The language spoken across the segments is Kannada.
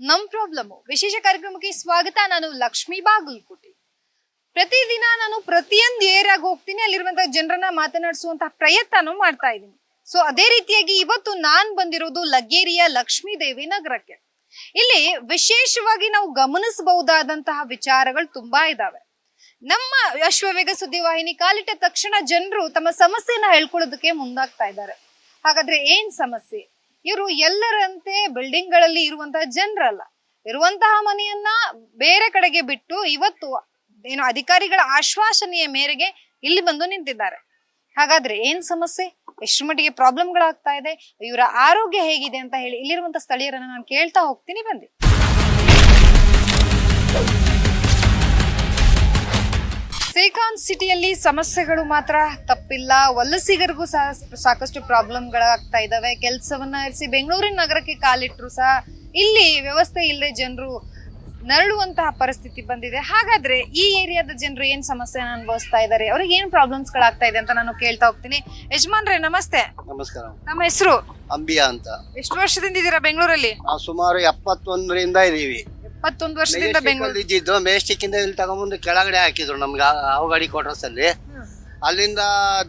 ನಮ್ ಪ್ರಾಬ್ಲಮ್. ವಿಶೇಷ ಕಾರ್ಯಕ್ರಮಕ್ಕೆ ಸ್ವಾಗತ. ನಾನು ಲಕ್ಷ್ಮೀ ಬಾಗಲ್ಕೋಟೆ. ಪ್ರತಿದಿನ ನಾನು ಪ್ರತಿಯೊಂದು ಏರಿಯಾಗ ಹೋಗ್ತೀನಿ. ಅಲ್ಲಿರುವಂತಹ ಜನರನ್ನ ಮಾತನಾಡಿಸುವಂತಹ ಪ್ರಯತ್ನ ಮಾಡ್ತಾ ಇದ್ದೀನಿ. ಸೊ ಅದೇ ರೀತಿಯಾಗಿ ಇವತ್ತು ನಾನ್ ಬಂದಿರೋದು ಲಗ್ಗೇರಿಯ ಲಕ್ಷ್ಮೀ ದೇವಿ ನಗರಕ್ಕೆ. ಇಲ್ಲಿ ವಿಶೇಷವಾಗಿ ನಾವು ಗಮನಿಸಬಹುದಾದಂತಹ ವಿಚಾರಗಳು ತುಂಬಾ ಇದಾವೆ. ನಮ್ಮ ಅಶ್ವವೇಗ ಸುದ್ದಿವಾಹಿನಿ ಕಾಲಿಟ್ಟ ತಕ್ಷಣ ಜನರು ತಮ್ಮ ಸಮಸ್ಯೆಯನ್ನ ಹೇಳ್ಕೊಳ್ಳೋದಕ್ಕೆ ಮುಂದಾಗ್ತಾ ಇದ್ದಾರೆ. ಹಾಗಾದ್ರೆ ಏನ್ ಸಮಸ್ಯೆ? ಇವರು ಎಲ್ಲರಂತೆ ಬಿಲ್ಡಿಂಗ್ಗಳಲ್ಲಿ ಇರುವಂತಹ ಜನರಲ್ಲ. ಇರುವಂತಹ ಮನೆಯನ್ನ ಬೇರೆ ಕಡೆಗೆ ಬಿಟ್ಟು ಇವತ್ತು ಏನು ಅಧಿಕಾರಿಗಳ ಆಶ್ವಾಸನೆಯ ಮೇರೆಗೆ ಇಲ್ಲಿ ಬಂದು ನಿಂತಿದ್ದಾರೆ. ಹಾಗಾದ್ರೆ ಏನ್ ಸಮಸ್ಯೆ? ಎಷ್ಟು ಮಟ್ಟಿಗೆ ಪ್ರಾಬ್ಲಮ್ಗಳಾಗ್ತಾ ಇದೆ? ಇವರ ಆರೋಗ್ಯ ಹೇಗಿದೆ ಅಂತ ಹೇಳಿ ಇಲ್ಲಿರುವಂತಹ ಸ್ಥಳೀಯರನ್ನ ನಾನು ಕೇಳ್ತಾ ಹೋಗ್ತೀನಿ. ಬಂದೆ ಸಿಲಿಕಾನ್ ಸಿಟಿಯಲ್ಲಿ ಸಮಸ್ಯೆಗಳು ಮಾತ್ರ ತಪ್ಪಿಲ್ಲ. ವಲಸಿಗರಿಗೂ ಸಹ ಸಾಕಷ್ಟು ಪ್ರಾಬ್ಲಮ್ಗಳಾಗ್ತಾ ಇದ್ದಾವೆ ಕೆಲಸವನ್ನ ಇರಿಸಿ ಬೆಂಗಳೂರಿನ ನಗರಕ್ಕೆ ಕಾಲಿಟ್ಟರು ಸಹ ಇಲ್ಲಿ ವ್ಯವಸ್ಥೆ ಇಲ್ಲದೆ ಜನರು ನರಳುವಂತಹ ಪರಿಸ್ಥಿತಿ ಬಂದಿದೆ. ಹಾಗಾದ್ರೆ ಈ ಏರಿಯಾದ ಜನರು ಏನ್ ಸಮಸ್ಯೆನ ಅನುಭವಿಸ್ತಾ ಇದ್ದಾರೆ ಅವ್ರಿಗೆ ಏನ್ ಪ್ರಾಬ್ಲಮ್ಸ್ ಗಳಾಗ್ತಾ ಇದೆ ಅಂತ ನಾನು ಕೇಳ್ತಾ ಹೋಗ್ತೀನಿ. ಯಜಮಾನ್ರೆ ನಮಸ್ತೆ. ನಮಸ್ಕಾರ. ನಮ್ಮ ಹೆಸರು? ಅಂಬಿಯಾ ಅಂತ. ಎಷ್ಟು ವರ್ಷದಿಂದ ಇದ್ದೀರಾ ಬೆಂಗಳೂರಲ್ಲಿ? ನಾವು ಸುಮಾರು ಎಪ್ಪತ್ತೊಂದರಿಂದ ಇದೀವಿ ಎಪ್ಪತ್ತೊಂದು ವರ್ಷದಿಂದ ಬೆಂಗಳೂರು ಇದ್ದಿದ್ದು ಮೇಸ್ಟಿಕ್ ಇಂದ ಇಲ್ಲಿ ತಗೊಂಡ್ಬಂದು ಕೆಳಗಡೆ ಹಾಕಿದ್ರು ನಮ್ಗೆ ಆ- ಹಾವು ಕ್ವಾರ್ಟರ್ಸ್ ಅಲ್ಲಿ. ಅಲ್ಲಿಂದ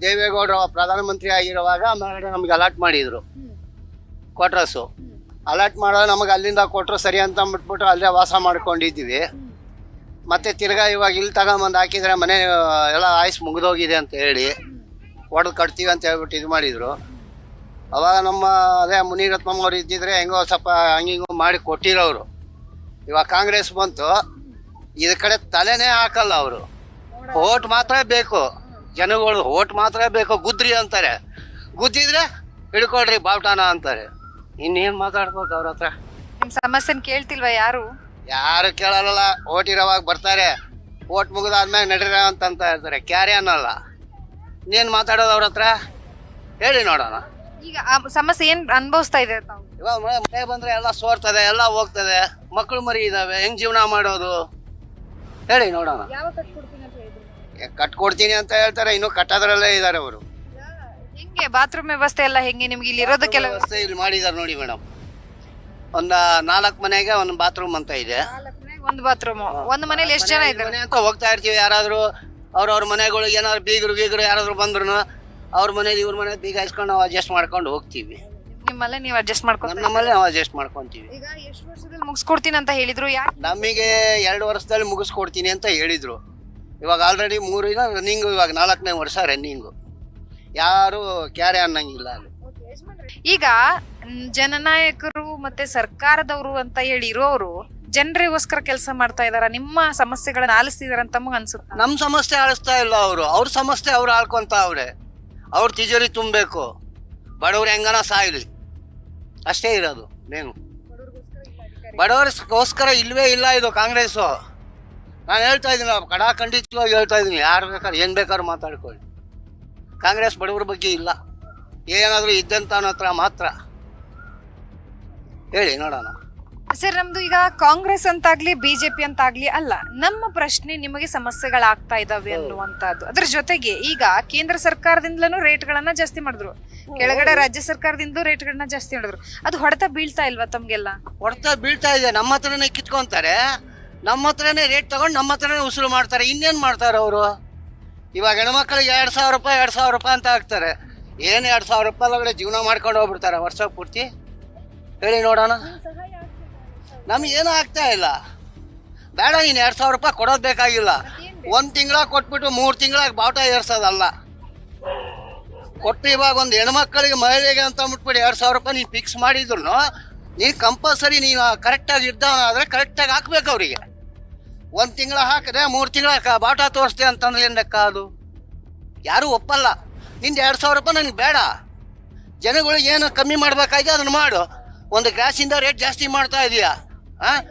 ದೇವೇಗೌಡರು ಪ್ರಧಾನಮಂತ್ರಿ ಆಗಿರುವಾಗ ಮೇಲ್ಗಡೆ ನಮ್ಗೆ ಅಲಾಟ್ ಮಾಡಿದ್ರು. ಕ್ವಾರ್ಟರ್ಸ್ ಅಲಾಟ್ ಮಾಡೋ ನಮಗೆ ಅಲ್ಲಿಂದ ಕೊಟ್ಟರು ಸರಿ ಅಂತ ಅಂದ್ಬಿಟ್ಬಿಟ್ಟು ಅಲ್ಲೇ ವಾಸ ಮಾಡ್ಕೊಂಡಿದ್ದೀವಿ. ಮತ್ತೆ ತಿರ್ಗಾ ಇವಾಗ ಇಲ್ಲಿ ತಗೊಂಬಂದು ಹಾಕಿದ್ರೆ ಮನೆ ಎಲ್ಲ ಆಯ್ಸ್ ಮುಗಿದೋಗಿದೆ ಅಂತ ಹೇಳಿ ಹೊಡೆದು ಕಟ್ತೀವಿ ಅಂತ ಹೇಳ್ಬಿಟ್ಟು ಇದು ಮಾಡಿದ್ರು. ಅವಾಗ ನಮ್ಮ ಅದೇ ಮುನಿರತ್ನಮ್ಮವ್ರು ಇದ್ದಿದ್ರೆ ಹೆಂಗೋ ಸ್ವಲ್ಪ ಹಂಗಿಂಗು ಮಾಡಿ ಕೊಟ್ಟಿರೋರು. ಇವಾಗ ಕಾಂಗ್ರೆಸ್ ಬಂತು ಇದ ಕಡೆ ತಲೆನೇ ಹಾಕಲ್ಲ ಅವರು. ಓಟ್ ಮಾತ್ರ ಬೇಕು. ಜನಗಳು ಓಟ್ ಮಾತ್ರ ಬೇಕು ಗುದ್ರಿ ಅಂತಾರೆ. ಗುದ್ದಿದ್ರೆ ಹಿಡ್ಕೊಳ್ರಿ ಬಾವುಟಾನ ಅಂತಾರೆ. ಇನ್ನೇನು ಮಾತಾಡ್ಬೇಕು ಅವ್ರ ಹತ್ರ? ನಿಮ್ ಸಮಸ್ಯೆನ ಕೇಳ್ತಿಲ್ವಾ ಯಾರು? ಯಾರು ಕೇಳಲ್ಲ ಓಟ್ ಇರೋವಾಗ ಬರ್ತಾರೆ. ಓಟ್ ಮುಗಿದಾದ್ಮೇಲೆ ನಡೀರ ಅಂತ ಅಂತ ಹೇಳ್ತಾರೆ ಕ್ಯಾರಿ ಅನ್ನಲ್ಲ. ಇನ್ನೇನು ಮಾತಾಡೋದು ಅವ್ರ ಹತ್ರ? ಹೇಳಿ ನೋಡೋಣ. ಈಗ ಆ ಸಮಸ್ಯೆ ಏನ್ ಅನುಭವಿಸ್ತಾ ಇದೆ ತಾವು? ಇವಾಗ ಮಳೆ ಮಳೆ ಬಂದ್ರೆ ಎಲ್ಲ ಸೋರ್ತದೆ ಎಲ್ಲ ಹೋಗ್ತದೆ. ಮಕ್ಕಳು ಮರಿ ಇದಾವೆ ಹೆಂಗ್ ಜೀವನ ಮಾಡೋದು? ಹೇಳಿ ನೋಡೋಣ. ಯಾವಾಗ ಕಟ್ಕೊಡ್ತೀನಿ ಅಂತ ಹೇಳಿದ್ರು? ಕಟ್ಕೊಡ್ತೀನಿ ಅಂತ ಹೇಳ್ತಾರೆ ಇನ್ನು ಕಟ್ಟೋದ್ರಲ್ಲೇ ಇದ್ದಾರೆ ಅವರು. ಹೆಂಗೆ ಬಾತ್ರೂಮ್ ವ್ಯವಸ್ಥೆ ಎಲ್ಲ ಹೆಂಗೆ ನಿಮ್ಗೆ ಇಲ್ಲಿ ಇರೋದಕ್ಕೆಲ್ಲ? ವ್ಯವಸ್ಥೆ ಇಲ್ಲಿ ಮಾಡಿದ್ದಾರೆ ನೋಡಿ ಮೇಡಮ್. ಒಂದ ನಾಲ್ಕು ಮನೆಗೆ ಒಂದು ಬಾತ್ರೂಮ್ ಅಂತ ಇದೆ. ಒಂದು ಬಾತ್ರೂಮ್. ಒಂದು ಮನೇಲಿ ಎಷ್ಟು ಜನ ಇದ್ದಾರೆ? ಮನೆ ಅಂತ ಹೋಗ್ತಾ ಇರ್ತೀವಿ ಯಾರಾದ್ರೂ ಅವ್ರವ್ರ ಮನೆಗಳಿಗೆ ಏನಾದ್ರು ಬೀಗರು ಬೀಗರು ಯಾರಾದ್ರೂ ಬಂದ್ರು ಅವ್ರ ಮನೇಲಿ ಇವ್ರ ಮನೇಲಿ ಬೀಗ ಇಸ್ಕೊಂಡು ನಾವು ಅಡ್ಜಸ್ಟ್ ಮಾಡ್ಕೊಂಡು ಹೋಗ್ತೀವಿ. ನಿಮ್ಮಲ್ಲೇ ನೀವು ಅಡ್ಜಸ್ಟ್ ಮಾಡ್ಕೊಂಡು ನಮ್ಮ ನಮ್ಮಲ್ಲೇ ನಾವು ಅಡ್ಜಸ್ಟ್ ಮಾಡ್ಕೊಂತೀವಿ. ಈಗ ಎಷ್ಟು ವರ್ಷದಲ್ಲಿ ಮುಗಿಸ್ಕೊಡ್ತೀನಿ ಅಂತ ಹೇಳಿದ್ರು ಯಾಕೆ ನಮಗೆ ಎರಡು ವರ್ಷದಲ್ಲಿ ಮುಗಿಸ್ಕೊಡ್ತೀನಿ ಅಂತ ಹೇಳಿದ್ರು. ಇವಾಗ ಆಲ್ರೆಡಿ ಮೂರಿನ ರನ್ನಿಂಗು ಇವಾಗ ನಾಲ್ಕನೇ ವರ್ಷ ರನ್ನಿಂಗು ಯಾರು ಕ್ಯಾರೆ ಅನ್ನಂಗಿಲ್ಲ ಅಲ್ಲಿ. ಈಗ ಮ್, ಜನನಾಯಕರು ಮತ್ತೆ ಸರ್ಕಾರದವರು ಅಂತ ಹೇಳಿ ಇರೋರು ಜನರಿಗೋಸ್ಕರ ಕೆಲಸ ಮಾಡ್ತಾ ಇದಾರ ನಿಮ್ಮ ಸಮಸ್ಯೆಗಳನ್ನ ಆಲಿಸ್ತಿದಾರ ಅಂತ ಅನ್ಸುತ್ತೆ ಅನ್ಸುತ್ತ? ನಮ್ಮ ಸಮಸ್ಯೆ ಆಳಿಸ್ತಾ ಇಲ್ಲ ಅವರು. ಅವ್ರ ಸಮಸ್ಯೆ ಅವ್ರು ಆಳ್ಕೊಂತ ಅವ್ರೆ. ಅವ್ರ ತಿಜೋರಿ ತುಂಬಬೇಕು. ಬಡವ್ರು ಹೆಂಗನ ಸಾಯ್ಲಿ. ಅಷ್ಟೇ ಇರೋದು, ಮೇನು. ಬಡವರಿಗೋಸ್ಕರ ಇಲ್ವೇ ಇಲ್ಲ ಇದು ಕಾಂಗ್ರೆಸ್ಸು. ನಾನು ಹೇಳ್ತಾ ಇದ್ದೀನಿ ಕಡಾ ಖಂಡಿತವಾಗಿ ಹೇಳ್ತಾ ಇದ್ದೀನಿ, ಯಾರು ಬೇಕಾದ್ರೆ, ಏನು ಬೇಕಾದ್ರೂ ಮಾತಾಡ್ಕೊಳ್ಳಿ. ಕಾಂಗ್ರೆಸ್ ಬಡವ್ರ ಬಗ್ಗೆ ಇಲ್ಲ. ಏನಾದರೂ ಇದ್ದಂಥ ಹತ್ರ ಮಾತ್ರ. ಹೇಳಿ, ನೋಡೋಣ. ಸರ್ ನಮ್ದು ಈಗ ಕಾಂಗ್ರೆಸ್ ಅಂತಾಗ್ಲಿ ಬಿಜೆಪಿ ಅಂತಾಗ್ಲಿ ಅಲ್ಲ ನಮ್ಮ ಪ್ರಶ್ನೆ ನಿಮಗೆ ಸಮಸ್ಯೆಗಳಾಗ್ತಾ ಇದಾವೆ ಅನ್ನುವಂತದ್ದು ಅದ್ರ ಜೊತೆಗೆ ಈಗ ಕೇಂದ್ರ ಸರ್ಕಾರದಿಂದಲೂ ರೇಟ್ಗಳನ್ನ ಜಾಸ್ತಿ ಮಾಡಿದ್ರು. ಕೆಳಗಡೆ ರಾಜ್ಯ ಸರ್ಕಾರದಿಂದ ರೇಟ್ಗಳನ್ನ ಜಾಸ್ತಿ ಮಾಡಿದ್ರು. ಅದು ಹೊಡೆತ ಬೀಳ್ತಾ ಇಲ್ವಾ ತಮ್ಗೆಲ್ಲ? ಹೊಡೆತ ಬೀಳ್ತಾ ಇದೆ. ನಮ್ಮ ಹತ್ರನೇ ಕಿತ್ಕೊಂತಾರೆ. ನಮ್ಮ ಹತ್ರನೇ ರೇಟ್ ತಗೊಂಡು ನಮ್ಮ ಹತ್ರನೇ ಉಸಿರು ಮಾಡ್ತಾರೆ. ಇನ್ನೇನು ಮಾಡ್ತಾರೆ ಅವರು? ಇವಾಗ ಹೆಣ್ಮಕ್ಳಿಗೆ ಎರಡು ಸಾವಿರ ರೂಪಾಯಿ ಎರಡು ಸಾವಿರ ರೂಪಾಯಿ ಅಂತ ಹಾಕ್ತಾರೆ. ಏನು ಎರಡು ಸಾವಿರ ರೂಪಾಯಿ ಒಳಗಡೆ ಜೀವನ ಮಾಡ್ಕೊಂಡು ಹೋಗ್ಬಿಡ್ತಾರೆ ವರ್ಷ ಪೂರ್ತಿ? ಹೇಳಿ ನೋಡೋಣ. ನಮಗೇನು ಆಗ್ತಾ ಇಲ್ಲ ಬೇಡ ನೀನು ಎರಡು ಸಾವಿರ ರೂಪಾಯಿ ಕೊಡೋದು ಬೇಕಾಗಿಲ್ಲ. ಒಂದು ತಿಂಗಳ ಕೊಟ್ಬಿಟ್ಟು ಮೂರು ತಿಂಗಳ ಬಾವುಟ ಏರ್ಸೋದಲ್ಲ. ಕೊಟ್ಟು ಇವಾಗ ಒಂದು ಹೆಣ್ಮಕ್ಳಿಗೆ ಮಹಿಳೆಗೆ ಅಂತ ಅಂದ್ಬಿಟ್ಬಿಟ್ಟು ಎರಡು ಸಾವಿರ ರೂಪಾಯಿ ನೀನು ಫಿಕ್ಸ್ ಮಾಡಿದ್ರು ನೀನು ಕಂಪಲ್ಸರಿ ನೀನು ಕರೆಕ್ಟಾಗಿ ಇದ್ದವನಾದರೆ ಕರೆಕ್ಟಾಗಿ ಹಾಕ್ಬೇಕು ಅವರಿಗೆ. ಒಂದು ತಿಂಗಳ ಹಾಕಿದ್ರೆ ಮೂರು ತಿಂಗಳ ಬಾಟ ತೋರಿಸ್ತೆ ಅಂತಂದ್ರೆ ಏನು ಲೆಕ್ಕ ಅದು? ಯಾರೂ ಒಪ್ಪಲ್ಲ. ನಿಂದು ಎರಡು ಸಾವಿರ ರೂಪಾಯಿ ನನಗೆ ಬೇಡ. ಜನಗಳಿಗೆ ಏನು ಕಮ್ಮಿ ಮಾಡಬೇಕಾಗಿದೆ ಅದನ್ನು ಮಾಡು. ಒಂದು ಗ್ಯಾಸಿಂದ ರೇಟ್ ಜಾಸ್ತಿ ಮಾಡ್ತಾ ಇದೀಯಾ? ಹಾಂ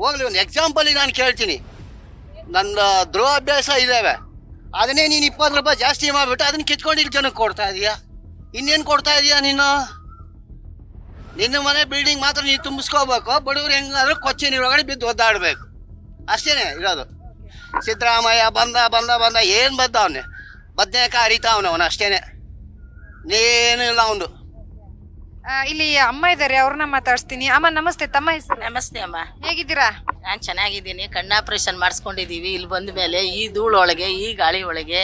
ಹೋಗ್ಲಿ, ಒಂದು ಎಕ್ಸಾಂಪಲಿಗೆ ನಾನು ಕೇಳ್ತೀನಿ. ನನ್ನ ದ್ರೋಹಾಭ್ಯಾಸ ಇದ್ದಾವೆ ಅದನ್ನೇ ನೀನು ಇಪ್ಪತ್ತು ರೂಪಾಯಿ ಜಾಸ್ತಿ ಮಾಡಿಬಿಟ್ಟು ಅದನ್ನ ಕಿತ್ಕೊಂಡು ಇಲ್ಲಿ ಜನಕ್ಕೆ ಕೊಡ್ತಾ ಇದೀಯಾ? ಇನ್ನೇನು ಕೊಡ್ತಾ ಇದೀಯಾ ನೀನು? ನಿನ್ನ ಮನೆ ಬಿಲ್ಡಿಂಗ್ ಮಾತ್ರ ನೀನು ತುಂಬಿಸ್ಕೋಬೇಕು. ಬಡವ್ರು ಹೆಂಗಾದ್ರೂ ಕೊಚ್ಚಿ ಒಳಗಡೆ ಬಿದ್ದು ಒದ್ದಾಡಬೇಕು. ಅಷ್ಟೇನೆ ಇರೋದು. ಸಿದ್ದರಾಮಯ್ಯ ಬಂದ ಬಂದ ಬಂದ, ಏನು ಬಂದ ಅವನೇ? ಬದನೇಕಾಯಿ ಅರಿತಾವನು ಅವನು ಅಷ್ಟೇನೆ. ನೀನು ಇಲ್ಲ ಅವನು. ಆ, ಇಲ್ಲಿ ಅಮ್ಮ ಇದ್ದಾರೆ ಅವ್ರನ್ನ ಮಾತಾಡ್ಸ್ತೀನಿ. ಅಮ್ಮ ನಮಸ್ತೆ ತಮ್ಮ ಹೆಸರು? ನಮಸ್ತೆ ಅಮ್ಮ. ಹೇಗಿದ್ದೀರಾ? ನಾನು ಚೆನ್ನಾಗಿದ್ದೀನಿ. ಕಣ್ಣು ಆಪರೇಷನ್ ಮಾಡಿಸ್ಕೊಂಡಿದ್ದೀವಿ ಇಲ್ಲಿ ಬಂದ ಮೇಲೆ ಈ ಧೂಳೊಳಗೆ ಈ ಗಾಳಿ ಒಳಗೆ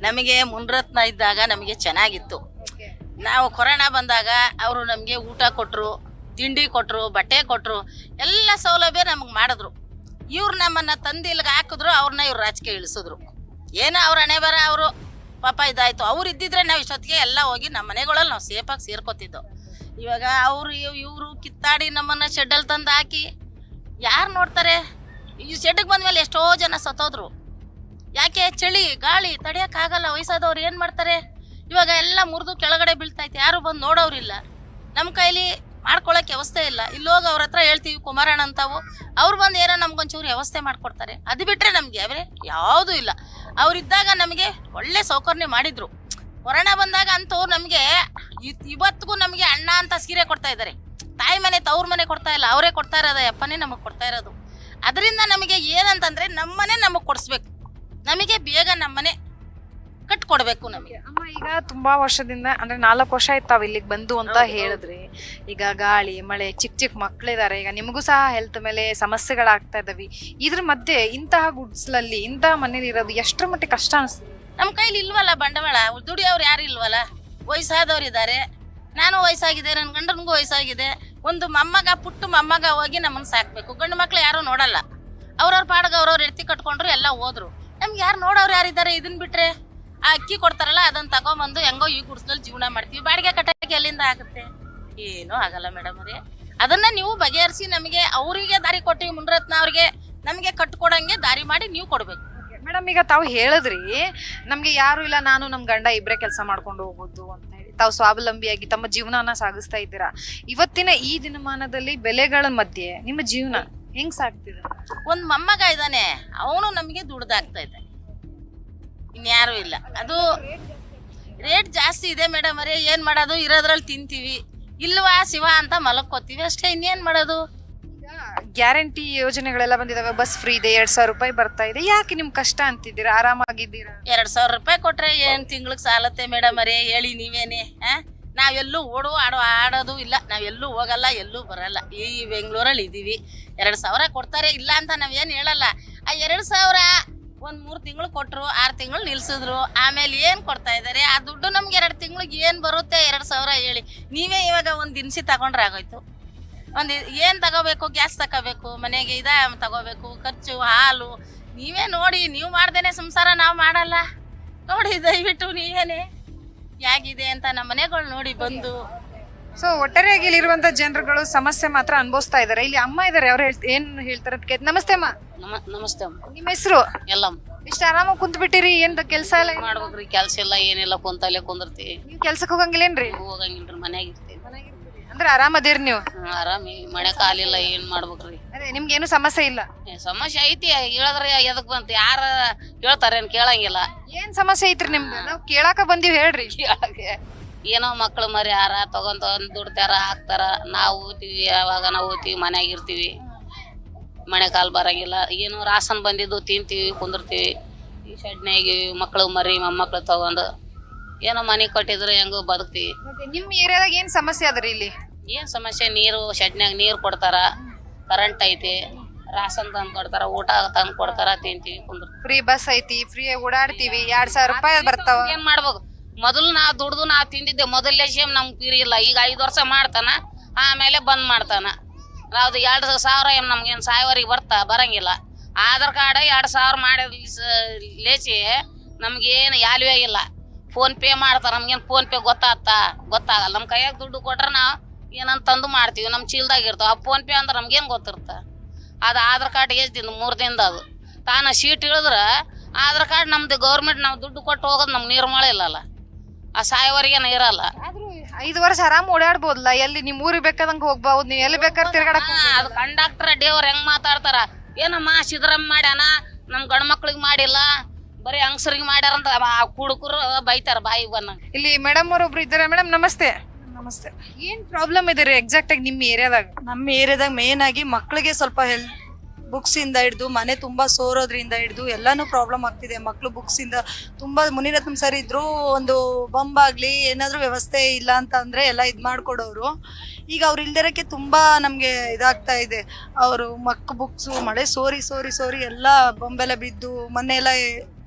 ನಮಗೆ ಮುನ್ರತ್ನ ಇದ್ದಾಗ ನಮಗೆ ಚೆನ್ನಾಗಿತ್ತು. ನಾವು ಕೊರೋನಾ ಬಂದಾಗ ಅವರು ನಮಗೆ ಊಟ ಕೊಟ್ಟರು ತಿಂಡಿ ಕೊಟ್ಟರು ಬಟ್ಟೆ ಕೊಟ್ಟರು ಎಲ್ಲ ಸೌಲಭ್ಯ ನಮಗೆ ಮಾಡಿದ್ರು. ಇವ್ರು ನಮ್ಮನ್ನು ತಂದು ಇಲ್ಲಿಗೆ ಹಾಕಿದ್ರು ಅವ್ರನ್ನ ಇವ್ರು ರಾಜಕೀಯ ಇಳಿಸಿದ್ರು. ಏನೋ ಅವ್ರ ಹಣೆ ಬರ ಅವರು ಪಾಪ ಇದಾಯ್ತು. ಅವ್ರು ಇದ್ದಿದ್ರೆ ನಾವು ಇಷ್ಟೊತ್ತಿಗೆ ಎಲ್ಲ ಹೋಗಿ ನಮ್ಮ ಮನೆಗಳಲ್ಲಿ ನಾವು ಸೇಫಾಗಿ ಸೇರ್ಕೋತಿದ್ದೋ. ಇವಾಗ ಅವರು ಇವರು ಕಿತ್ತಾಡಿ ನಮ್ಮನ್ನ ಶೆಡ್ಡಲ್ಲಿ ತಂದು ಹಾಕಿ, ಯಾರು ನೋಡ್ತಾರೆ? ಈ ಶೆಡ್ಗೆ ಬಂದ್ಮೇಲೆ ಎಷ್ಟೋ ಜನ ಸತ್ತೋದ್ರು. ಯಾಕೆ? ಚಳಿ, ಗಾಳಿ ತಡೆಯೋಕ್ಕಾಗಲ್ಲ ವಯಸ್ಸಾದವ್ರು ಏನು ಮಾಡ್ತಾರೆ? ಇವಾಗ ಎಲ್ಲ ಮುರಿದು ಕೆಳಗಡೆ ಬೀಳ್ತೈತೆ. ಯಾರು ಬಂದು ನೋಡೋರಿಲ್ಲ ನಮ್ಮ ಕೈಲಿ ಮಾಡ್ಕೊಳ್ಳೋಕೆ ವ್ಯವಸ್ಥೆ ಇಲ್ಲ. ಇಲ್ಲಿ ಹೋಗಿ ಅವ್ರ ಹತ್ರ ಹೇಳ್ತೀವಿ, ಕುಮಾರಣ್ಣ ಅಂತಾವು. ಅವ್ರು ಬಂದು ಏನೋ ನಮ್ಗೊಂಚೂರು ವ್ಯವಸ್ಥೆ ಮಾಡ್ಕೊಡ್ತಾರೆ. ಅದು ಬಿಟ್ಟರೆ ನಮಗೆ ಅವರೇ ಯಾವುದೂ ಇಲ್ಲ. ಅವರಿದ್ದಾಗ ನಮಗೆ ಒಳ್ಳೆ ಸೌಕರ್ಯ ಮಾಡಿದ್ರು. ಕೊರೋನಾ ಬಂದಾಗ ಅಂತೂ ನಮಗೆ ಇವತ್ತಿಗೂ ನಮಗೆ ಅಣ್ಣ ಅಂತ ಸೀರೆ ಕೊಡ್ತಾ ಇದ್ದಾರೆ. ತಾಯಿ ಮನೆ ತವ್ರ ಮನೆ ಕೊಡ್ತಾ ಇಲ್ಲ ಅವರೇ ಕೊಡ್ತಾ ಇರೋದು ಅಪ್ಪನೇ ನಮಗೆ ಕೊಡ್ತಾ ಇರೋದು. ಅದರಿಂದ ನಮಗೆ ಏನಂತಂದ್ರೆ ನಮ್ಮನೆ ನಮಗೆ ಕೊಡಿಸ್ಬೇಕು. ನಮಗೆ ಬೇಗ ನಮ್ಮನೆ ಕಟ್ಕೊಡ್ಬೇಕು ನಮಗೆ. ಅಮ್ಮ ಈಗ ತುಂಬಾ ವರ್ಷದಿಂದ ಅಂದ್ರೆ ನಾಲ್ಕು ವರ್ಷ ಆಯ್ತು ತಾವ್ ಇಲ್ಲಿಗೆ ಬಂದು ಅಂತ ಹೇಳಿದ್ರಿ. ಈಗ ಗಾಳಿ ಮಳೆ ಚಿಕ್ಕ ಚಿಕ್ಕ ಮಕ್ಕಳಿದ್ದಾರೆ ಈಗ ನಿಮಗೂ ಸಹ ಹೆಲ್ತ್ ಮೇಲೆ ಸಮಸ್ಯೆಗಳಾಗ್ತಾ ಇದಾವೆ. ಇದ್ರ ಮಧ್ಯೆ ಇಂತಹ ಗುಡ್ಸ್ಲಲ್ಲಿ ಇಂತಹ ಮನೇಲಿ ಇರೋದು ಎಷ್ಟರ ಮಟ್ಟಿಗೆ ಕಷ್ಟ ಅನಿಸ್ತದೆ ನಮ್ಮ ಕೈಲಿ ಇಲ್ವಲ್ಲ ಬಂಡವಾಳ? ದುಡಿಯೋರು ಯಾರು ಇಲ್ವಲ್ಲ? ವಯಸ್ಸಾದವ್ರು ಇದ್ದಾರೆ ನಾನು ವಯಸ್ಸಾಗಿದೆ ನನ್ನ ಗಂಡನಿಗೂ ವಯಸ್ಸಾಗಿದೆ. ಒಂದು ಮೊಮ್ಮಗ, ಪುಟ್ಟು ಮೊಮ್ಮಗ ಹೋಗಿ ನಮ್ಮನ್ನು ಸಾಕ್ಬೇಕು. ಗಂಡು ಮಕ್ಳು ಯಾರು ನೋಡಲ್ಲ. ಅವ್ರವ್ರ ಪಾಡ್ಗೆ ಅವ್ರವ್ರ ಎತ್ತಿ ಕಟ್ಕೊಂಡ್ರು ಎಲ್ಲ ಹೋದ್ರು. ನಮ್ಗೆ ಯಾರು ನೋಡೋರು ಯಾರಿದ್ದಾರೆ ಇದನ್ನ ಬಿಟ್ರೆ? ಆ ಅಕ್ಕಿ ಕೊಡ್ತಾರಲ್ಲ ಅದನ್ನ ತಗೊಂಬಂದು ಹೆಂಗೋ ಈ ಗುಡ್ಸ್ನಲ್ಲಿ ಜೀವನ ಮಾಡ್ತೀವಿ. ಬಾಡಿಗೆ ಕಟ್ಟಕ್ಕೆ ಎಲ್ಲಿಂದ ಆಗುತ್ತೆ? ಏನೂ ಆಗಲ್ಲ ಮೇಡಮ್ ಅವರೇ. ಅದನ್ನ ನೀವು ಬಗೆಹರಿಸಿ ನಮಗೆ, ಅವರಿಗೆ ದಾರಿ ಕೊಟ್ಟಿವಿ ಮುನ್ರತ್ನ ಅವ್ರಿಗೆ ನಮಗೆ ಕಟ್ಕೊಡಂಗೆ ದಾರಿ ಮಾಡಿ ನೀವು ಕೊಡ್ಬೇಕು. ಮೇಡಮ್, ಈಗ ತಾವು ಹೇಳಿದ್ರಿ, ನಮ್ಗೆ ಯಾರು ಇಲ್ಲ, ನಾನು ನಮ್ ಗಂಡ ಇಬ್ರೇ ಕೆಲಸ ಮಾಡ್ಕೊಂಡು ಹೋಗೋದು ಅಂತ ಹೇಳಿ. ತಾವು ಸ್ವಾವಲಂಬಿಯಾಗಿ ತಮ್ಮ ಜೀವನನ ಸಾಗಿಸ್ತಾ ಇದ್ದೀರಾ? ಇವತ್ತಿನ ಈ ದಿನಮಾನದಲ್ಲಿ ಬೆಲೆಗಳ ಮಧ್ಯೆ ನಿಮ್ಮ ಜೀವನ ಹೆಂಗ್ ಸಾಕ್ತಿದ ಒಂದ್ ಮೊಮ್ಮಗ ಇದ್ದಾನೆ, ಅವನು ನಮಗೆ ದುಡ್ದಾಗ್ತಾ ಇದ್ದಾನೆ. ಇನ್ಯಾರು ಇಲ್ಲ. ಅದು ರೇಟ್ ಜಾಸ್ತಿ ಇದೆ ಮೇಡಮ್ ಅರೇ ಏನ್ ಮಾಡೋದು? ಇರೋದ್ರಲ್ಲಿ ತಿಂತೀವಿ. ಇಲ್ವಾ, ಶಿವ ಅಂತ ಮಲಕ್ಕೋತೀವಿ ಅಷ್ಟೇ, ಇನ್ನೇನ್ ಮಾಡೋದು? ಗ್ಯಾರಂಟಿ ಯೋಜನೆಗಳೆಲ್ಲ ಬಂದಿದಾವೆ. ಬಸ್ ಫ್ರೀ ಇದೆ, ಎರಡ್ ಸಾವಿರ ರೂಪಾಯಿ ಬರ್ತಾ ಇದೆ. ಯಾಕೆ ನಿಮ್ ಕಷ್ಟ ಅಂತಿದ್ದೀರಾ? ಆರಾಮಾಗಿದ್ದೀರಾ? ಎರಡ್ ಸಾವಿರ ರೂಪಾಯಿ ಕೊಟ್ರೆ ಏನ್ ತಿಂಗ್ಳಿಗೆ ಸಾಲತ್ತೆ ಮೇಡಮ್ ಅರೇ ಹೇಳಿ ನೀವೇನೆ ಆ? ನಾವೆಲ್ಲೂ ಓಡು, ಆಡೋ, ಆಡೋದು ಇಲ್ಲ. ನಾವೆಲ್ಲೂ ಹೋಗಲ್ಲ, ಎಲ್ಲೂ ಬರಲ್ಲ. ಈ ಬೆಂಗಳೂರಲ್ಲಿ ಇದೀವಿ. ಎರಡು ಸಾವಿರ ಕೊಡ್ತಾರೆ, ಇಲ್ಲ ಅಂತ ನಾವೇನು ಹೇಳಲ್ಲ. ಆ ಎರಡು ಸಾವಿರ ಒಂದು ಮೂರು ತಿಂಗಳು ಕೊಟ್ಟರು ಆರು ತಿಂಗಳು ನಿಲ್ಸಿದ್ರು. ಆಮೇಲೆ ಏನು ಕೊಡ್ತಾ ಇದ್ದಾರೆ ಆ ದುಡ್ಡು ನಮ್ಗೆ ಎರಡು ತಿಂಗಳಿಗೆ ಏನು ಬರುತ್ತೆ? ಎರಡು ಸಾವಿರ ಹೇಳಿ. ನೀವೇ ಇವಾಗ ಒಂದು ದಿನಸಿ ತಗೊಂಡ್ರೆ ಆಗೋಯ್ತು. ಒಂದು ಏನು ತಗೋಬೇಕು? ಗ್ಯಾಸ್ ತಗೋಬೇಕು ಮನೆಗೆ ಇದ ತಗೋಬೇಕು ಖರ್ಚು ಹಾಲು. ನೀವೇ ನೋಡಿ ನೀವು ಮಾಡ್ದೇನೆ ಸಂಸಾರ ನಾವು ಮಾಡಲ್ಲ. ನೋಡಿ ದಯವಿಟ್ಟು ನೀವೇನೆ ಹೇಗಿದೆ ಅಂತ ನಮ್ಮ ಮನೆಗಳು ನೋಡಿ ಬಂದು. ಸೊ ಒಟ್ಟಾರೆಯಾಗಿ ಇಲ್ಲಿರುವಂತ ಜನರುಗಳು ಸಮಸ್ಯೆ ಮಾತ್ರ ಅನುಭವಿಸ್ತಾ ಇದಾರೆ ಇಲ್ಲಿ ಅಮ್ಮ ಇದಾರೆ ಅವ್ರು ಹೇಳ್- ಏನ್ ಹೇಳ್ತಾರೆ ಅಂತ ಕೇಳ್- ನಮಸ್ತೆ ಅಮ್ಮ. ನಮ ನಮಸ್ತೆ ಅಮ್ಮ. ನಿಮ್ಮ ಹೆಸರು? ಎಲ್ಲ ಇಷ್ಟ ಆರಾಮಾಗಿ ಕುಂತ್ ಬಿಟ್ಟಿರಿ ಏನ್ ಕೆಲಸ ಇಲ್ಲ ಏನ್- ಮಾಡ್ಬೇಕ್ರಿ ಕೆಲ್ಸ ಇಲ್ಲ ಏನಿಲ್ಲ ಕುಂತಲ್ಲೇ ಕುಂದಿರ್ತೀವಿ. ನೀವು ಕೆಲ್ಸಕ್ಕೆ ಹೋಗಂಗಿಲ್ಲೇನ್ರಿ? ಹೋಗಂಗಿಲ್ರಿ ಮನ್ಯಾಗ ಇರ್ತೀವಿ. ಅಂದ್ರೆ ಆರಾಮದಿರಿ ನೀವು? ಆರಾಮಿ ಮಳೆ ಕಾಲಿಲ್ಲ ಏನ್ ಮಾಡ್ಬೇಕ್ರಿ? ಅದೇ ನಿಮ್ಗೇನು ಸಮಸ್ಯೆ ಇಲ್ಲ? ಏ, ಸಮಸ್ಯೆ ಐತಿ ಹೇಳಿದ್ರೆ ಎದಕ್ ಬಂತು? ಯಾರ ಹೇಳ್ತಾರೇನ್ ಕೇಳಂಗಿಲ್ಲ. ಏನ್ ಸಮಸ್ಯೆ ಐತ್ರಿ ನಿಮ್ದು? ನಾವು ಕೇಳಾಕ ಬಂದಿವ್ ಹೇಳ್ರಿ. ಕೇಳಕ್ಕೆ. ಏನೋ ಮಕ್ಳು ಮರಿ ಯಾರ ತಗೊಂಡ್ ತಗೊಂಡ್ ದುಡ್ತಾರ ಹಾಕ್ತಾರ. ನಾವು ಓದ್ತೀವಿ ಯಾವಾಗ ನಾವು ಓದ್ತೀವಿ ಮನ್ಯಾಗ ಇರ್ತೀವಿ. ಮಳೆ ಕಾಲ್ ಬರಂಗಿಲ್ಲ. ಏನು ರಾಸನ್ ಬಂದಿದ್ದು ತಿಂತೀವಿ ಕುಂದಿರ್ತೀವಿ. ಈ ಶೆಡ್ನಾಗಿ ಮಕ್ಳು ಮರಿ ಮೊಮ್ಮಕ್ಳು ತಗೊಂಡು ಏನೋ ಮನೆ ಕೊಟ್ಟಿದ್ರೆ ಹೆಂಗೋ ಬದುಕ್ತೀವಿ. ನಿಮ್ ಏರಿಯಾದಾಗ ಏನ್ ಸಮಸ್ಯೆ ಅದ್ರಿ ಇಲ್ಲಿ? ಏನ್ ಸಮಸ್ಯೆ? ನೀರು ಶೆಡ್ನ್ಯಾಗ ನೀರು ಕೊಡ್ತಾರ ಕರೆಂಟ್ ಐತಿ ರಾಸನ್ ತಂದು ಕೊಡ್ತಾರ ಊಟ ತಂದು ಕೊಡ್ತಾರ ತಿಂತೀವಿ ಕುಂದ್ರ. ಫ್ರೀ ಬಸ್ ಐತಿ ಫ್ರೀ ಓಡಾಡ್ತೀವಿ ಎರಡ್ ಸಾವಿರ ರೂಪಾಯಿ ಬರ್ತಾವ. ಏನ್ ಮಾಡ್ಬೇಕು? ಮೊದಲು ನಾ ದುಡ್ದು ನಾ ತಿಂದಿದ್ದೆ ಮೊದಲೇ ಸೇಮ್ ನಮ್ಗೆ ಪಿರಿ ಇಲ್ಲ. ಈಗ ಐದು ವರ್ಷ ಮಾಡ್ತಾನ ಆಮೇಲೆ ಬಂದ್ ಮಾಡ್ತಾನ. ನಾವ್ದು ಎರಡು ಸಾವಿರ ಏನ್ ನಮ್ಗೇನು ಸಾವಿರಿಗೆ ಬರ್ತಾ ಬರಂಗಿಲ್ಲ. ಆಧಾರ್ ಕಾರ್ಡ್ ಎರಡು ಸಾವಿರ ಮಾಡಿ ಲೇಚಿ ನಮ್ಗೇನು ಯಾಲ್ವೇ ಇಲ್ಲ. ಫೋನ್ ಪೇ ಮಾಡ್ತಾರ ನಮ್ಗೇನು ಫೋನ್ ಪೇ ಗೊತ್ತಾಗ್ತಾ? ಗೊತ್ತಾಗಲ್ಲ. ನಮ್ಮ ಕೈಯಾಗ ದುಡ್ಡು ಕೊಟ್ರೆ ನಾವು ಏನಂತ ತಂದು ಮಾಡ್ತೀವಿ ನಮ್ಮ ಚೀಲ್ದಾಗ ಇರ್ತಾವೆ. ಆ ಫೋನ್ ಪೇ ಅಂದ್ರೆ ನಮ್ಗೇನು ಗೊತ್ತಿರ್ತ? ಅದು ಆಧಾರ್ ಕಾರ್ಡ್ ಎಷ್ಟು ದಿನ ಮೂರು ದಿನದ ಅದು. ತಾನು ಶೀಟ್ ಇಳಿದ್ರೆ ಆಧಾರ್ ಕಾರ್ಡ್ ನಮ್ದು ಗೌರ್ಮೆಂಟ್ ನಾವು ದುಡ್ಡು ಕೊಟ್ಟು ಹೋಗೋದು ನಮ್ಗೆ ನಿರ್ಮಳ ಇಲ್ಲಲ್ಲ. ಆ ಸಾಯೋವರೆಗೇನು ಇರಲ್ಲ. ಆದ್ರೂ ಐದು ವರ್ಷ ಆರಾಮ್ ಓಡಾಡ್ಬೋದಲ್ಲ ಎಲ್ಲಿ ನಿಮ್ ಊರಿಗೆ ಬೇಕಾದಂಗೆ ಹೋಗ್ಬಹುದು ನೀವು ಎಲ್ಲಿ ಬೇಕಾದ್ರೆ ತಿರ್ಗಾಡಕ್ ಅದು ಕಂಡಕ್ಟರ್ ಅಡ್ಡಿಯವ್ರು ಹೆಂಗ್ ಮಾತಾಡ್ತಾರ? ಏನಮ್ಮ ಸಿದ್ದರಾಮ್ ಮಾಡ್ಯಾನ? ನಮ್ ಗಂಡ ಮಕ್ಳಿಗೆ ಮಾಡಿಲ್ಲ? ಬರೀ ಹಂಗಸರಿಗೆ ಮಾಡ್ಯಾರಂತ ಆ ಕುಡುಕರು ಬೈತಾರ ಬಾಯಿಗೆ ಬನ್ನ ಇಲ್ಲಿ ಮೇಡಮ್ ಅವ್ರೊಬ್ರು ಇದ್ದಾರೆ. ಮೇಡಮ್ ನಮಸ್ತೆ. ನಮಸ್ತೆ. ಏನು ಪ್ರಾಬ್ಲಮ್ ಇದೆ ರೀ ಎಕ್ಸಾಕ್ಟ್ ಆಗಿ ನಿಮ್ಮ ಏರಿಯಾದಾಗ ನಮ್ಮ ಏರಿಯಾದಾಗ ಮೇನ್ ಆಗಿ ಮಕ್ಕಳಿಗೆ ಸ್ವಲ್ಪ ಹೆಲ್ ಬುಕ್ಸ್ ಇಂದ ಹಿಡಿದು ಮನೆ ತುಂಬಾ ಸೋರೋದ್ರಿಂದ ಹಿಡಿದು ಎಲ್ಲಾನು ಪ್ರಾಬ್ಲಮ್ ಆಗ್ತಿದೆ. ಮಕ್ಕಳು ಬುಕ್ಸ್ ಇಂದ ತುಂಬಾ ಮುನಿರತ್ನ ಸರ್ ಇದ್ರು ಒಂದು ಬಂಬ್ ಆಗ್ಲಿ ಏನಾದ್ರೂ ವ್ಯವಸ್ಥೆ ಇಲ್ಲ ಅಂತ ಅಂದ್ರೆ ಎಲ್ಲ ಇದ್ ಮಾಡ್ಕೊಡೋರು. ಈಗ ಅವ್ರು ಇಲ್ದಿರಕ್ಕೆ ತುಂಬಾ ನಮ್ಗೆ ಇದಾಗ್ತಾ ಇದೆ. ಅವರು ಮಕ್ ಬುಕ್ಸು ಮಳೆ ಸೋರಿ ಸೋರಿ ಸೋರಿ ಎಲ್ಲ ಬೊಂಬೆಲ್ಲ ಬಿದ್ದು ಮೊನ್ನೆ ಎಲ್ಲ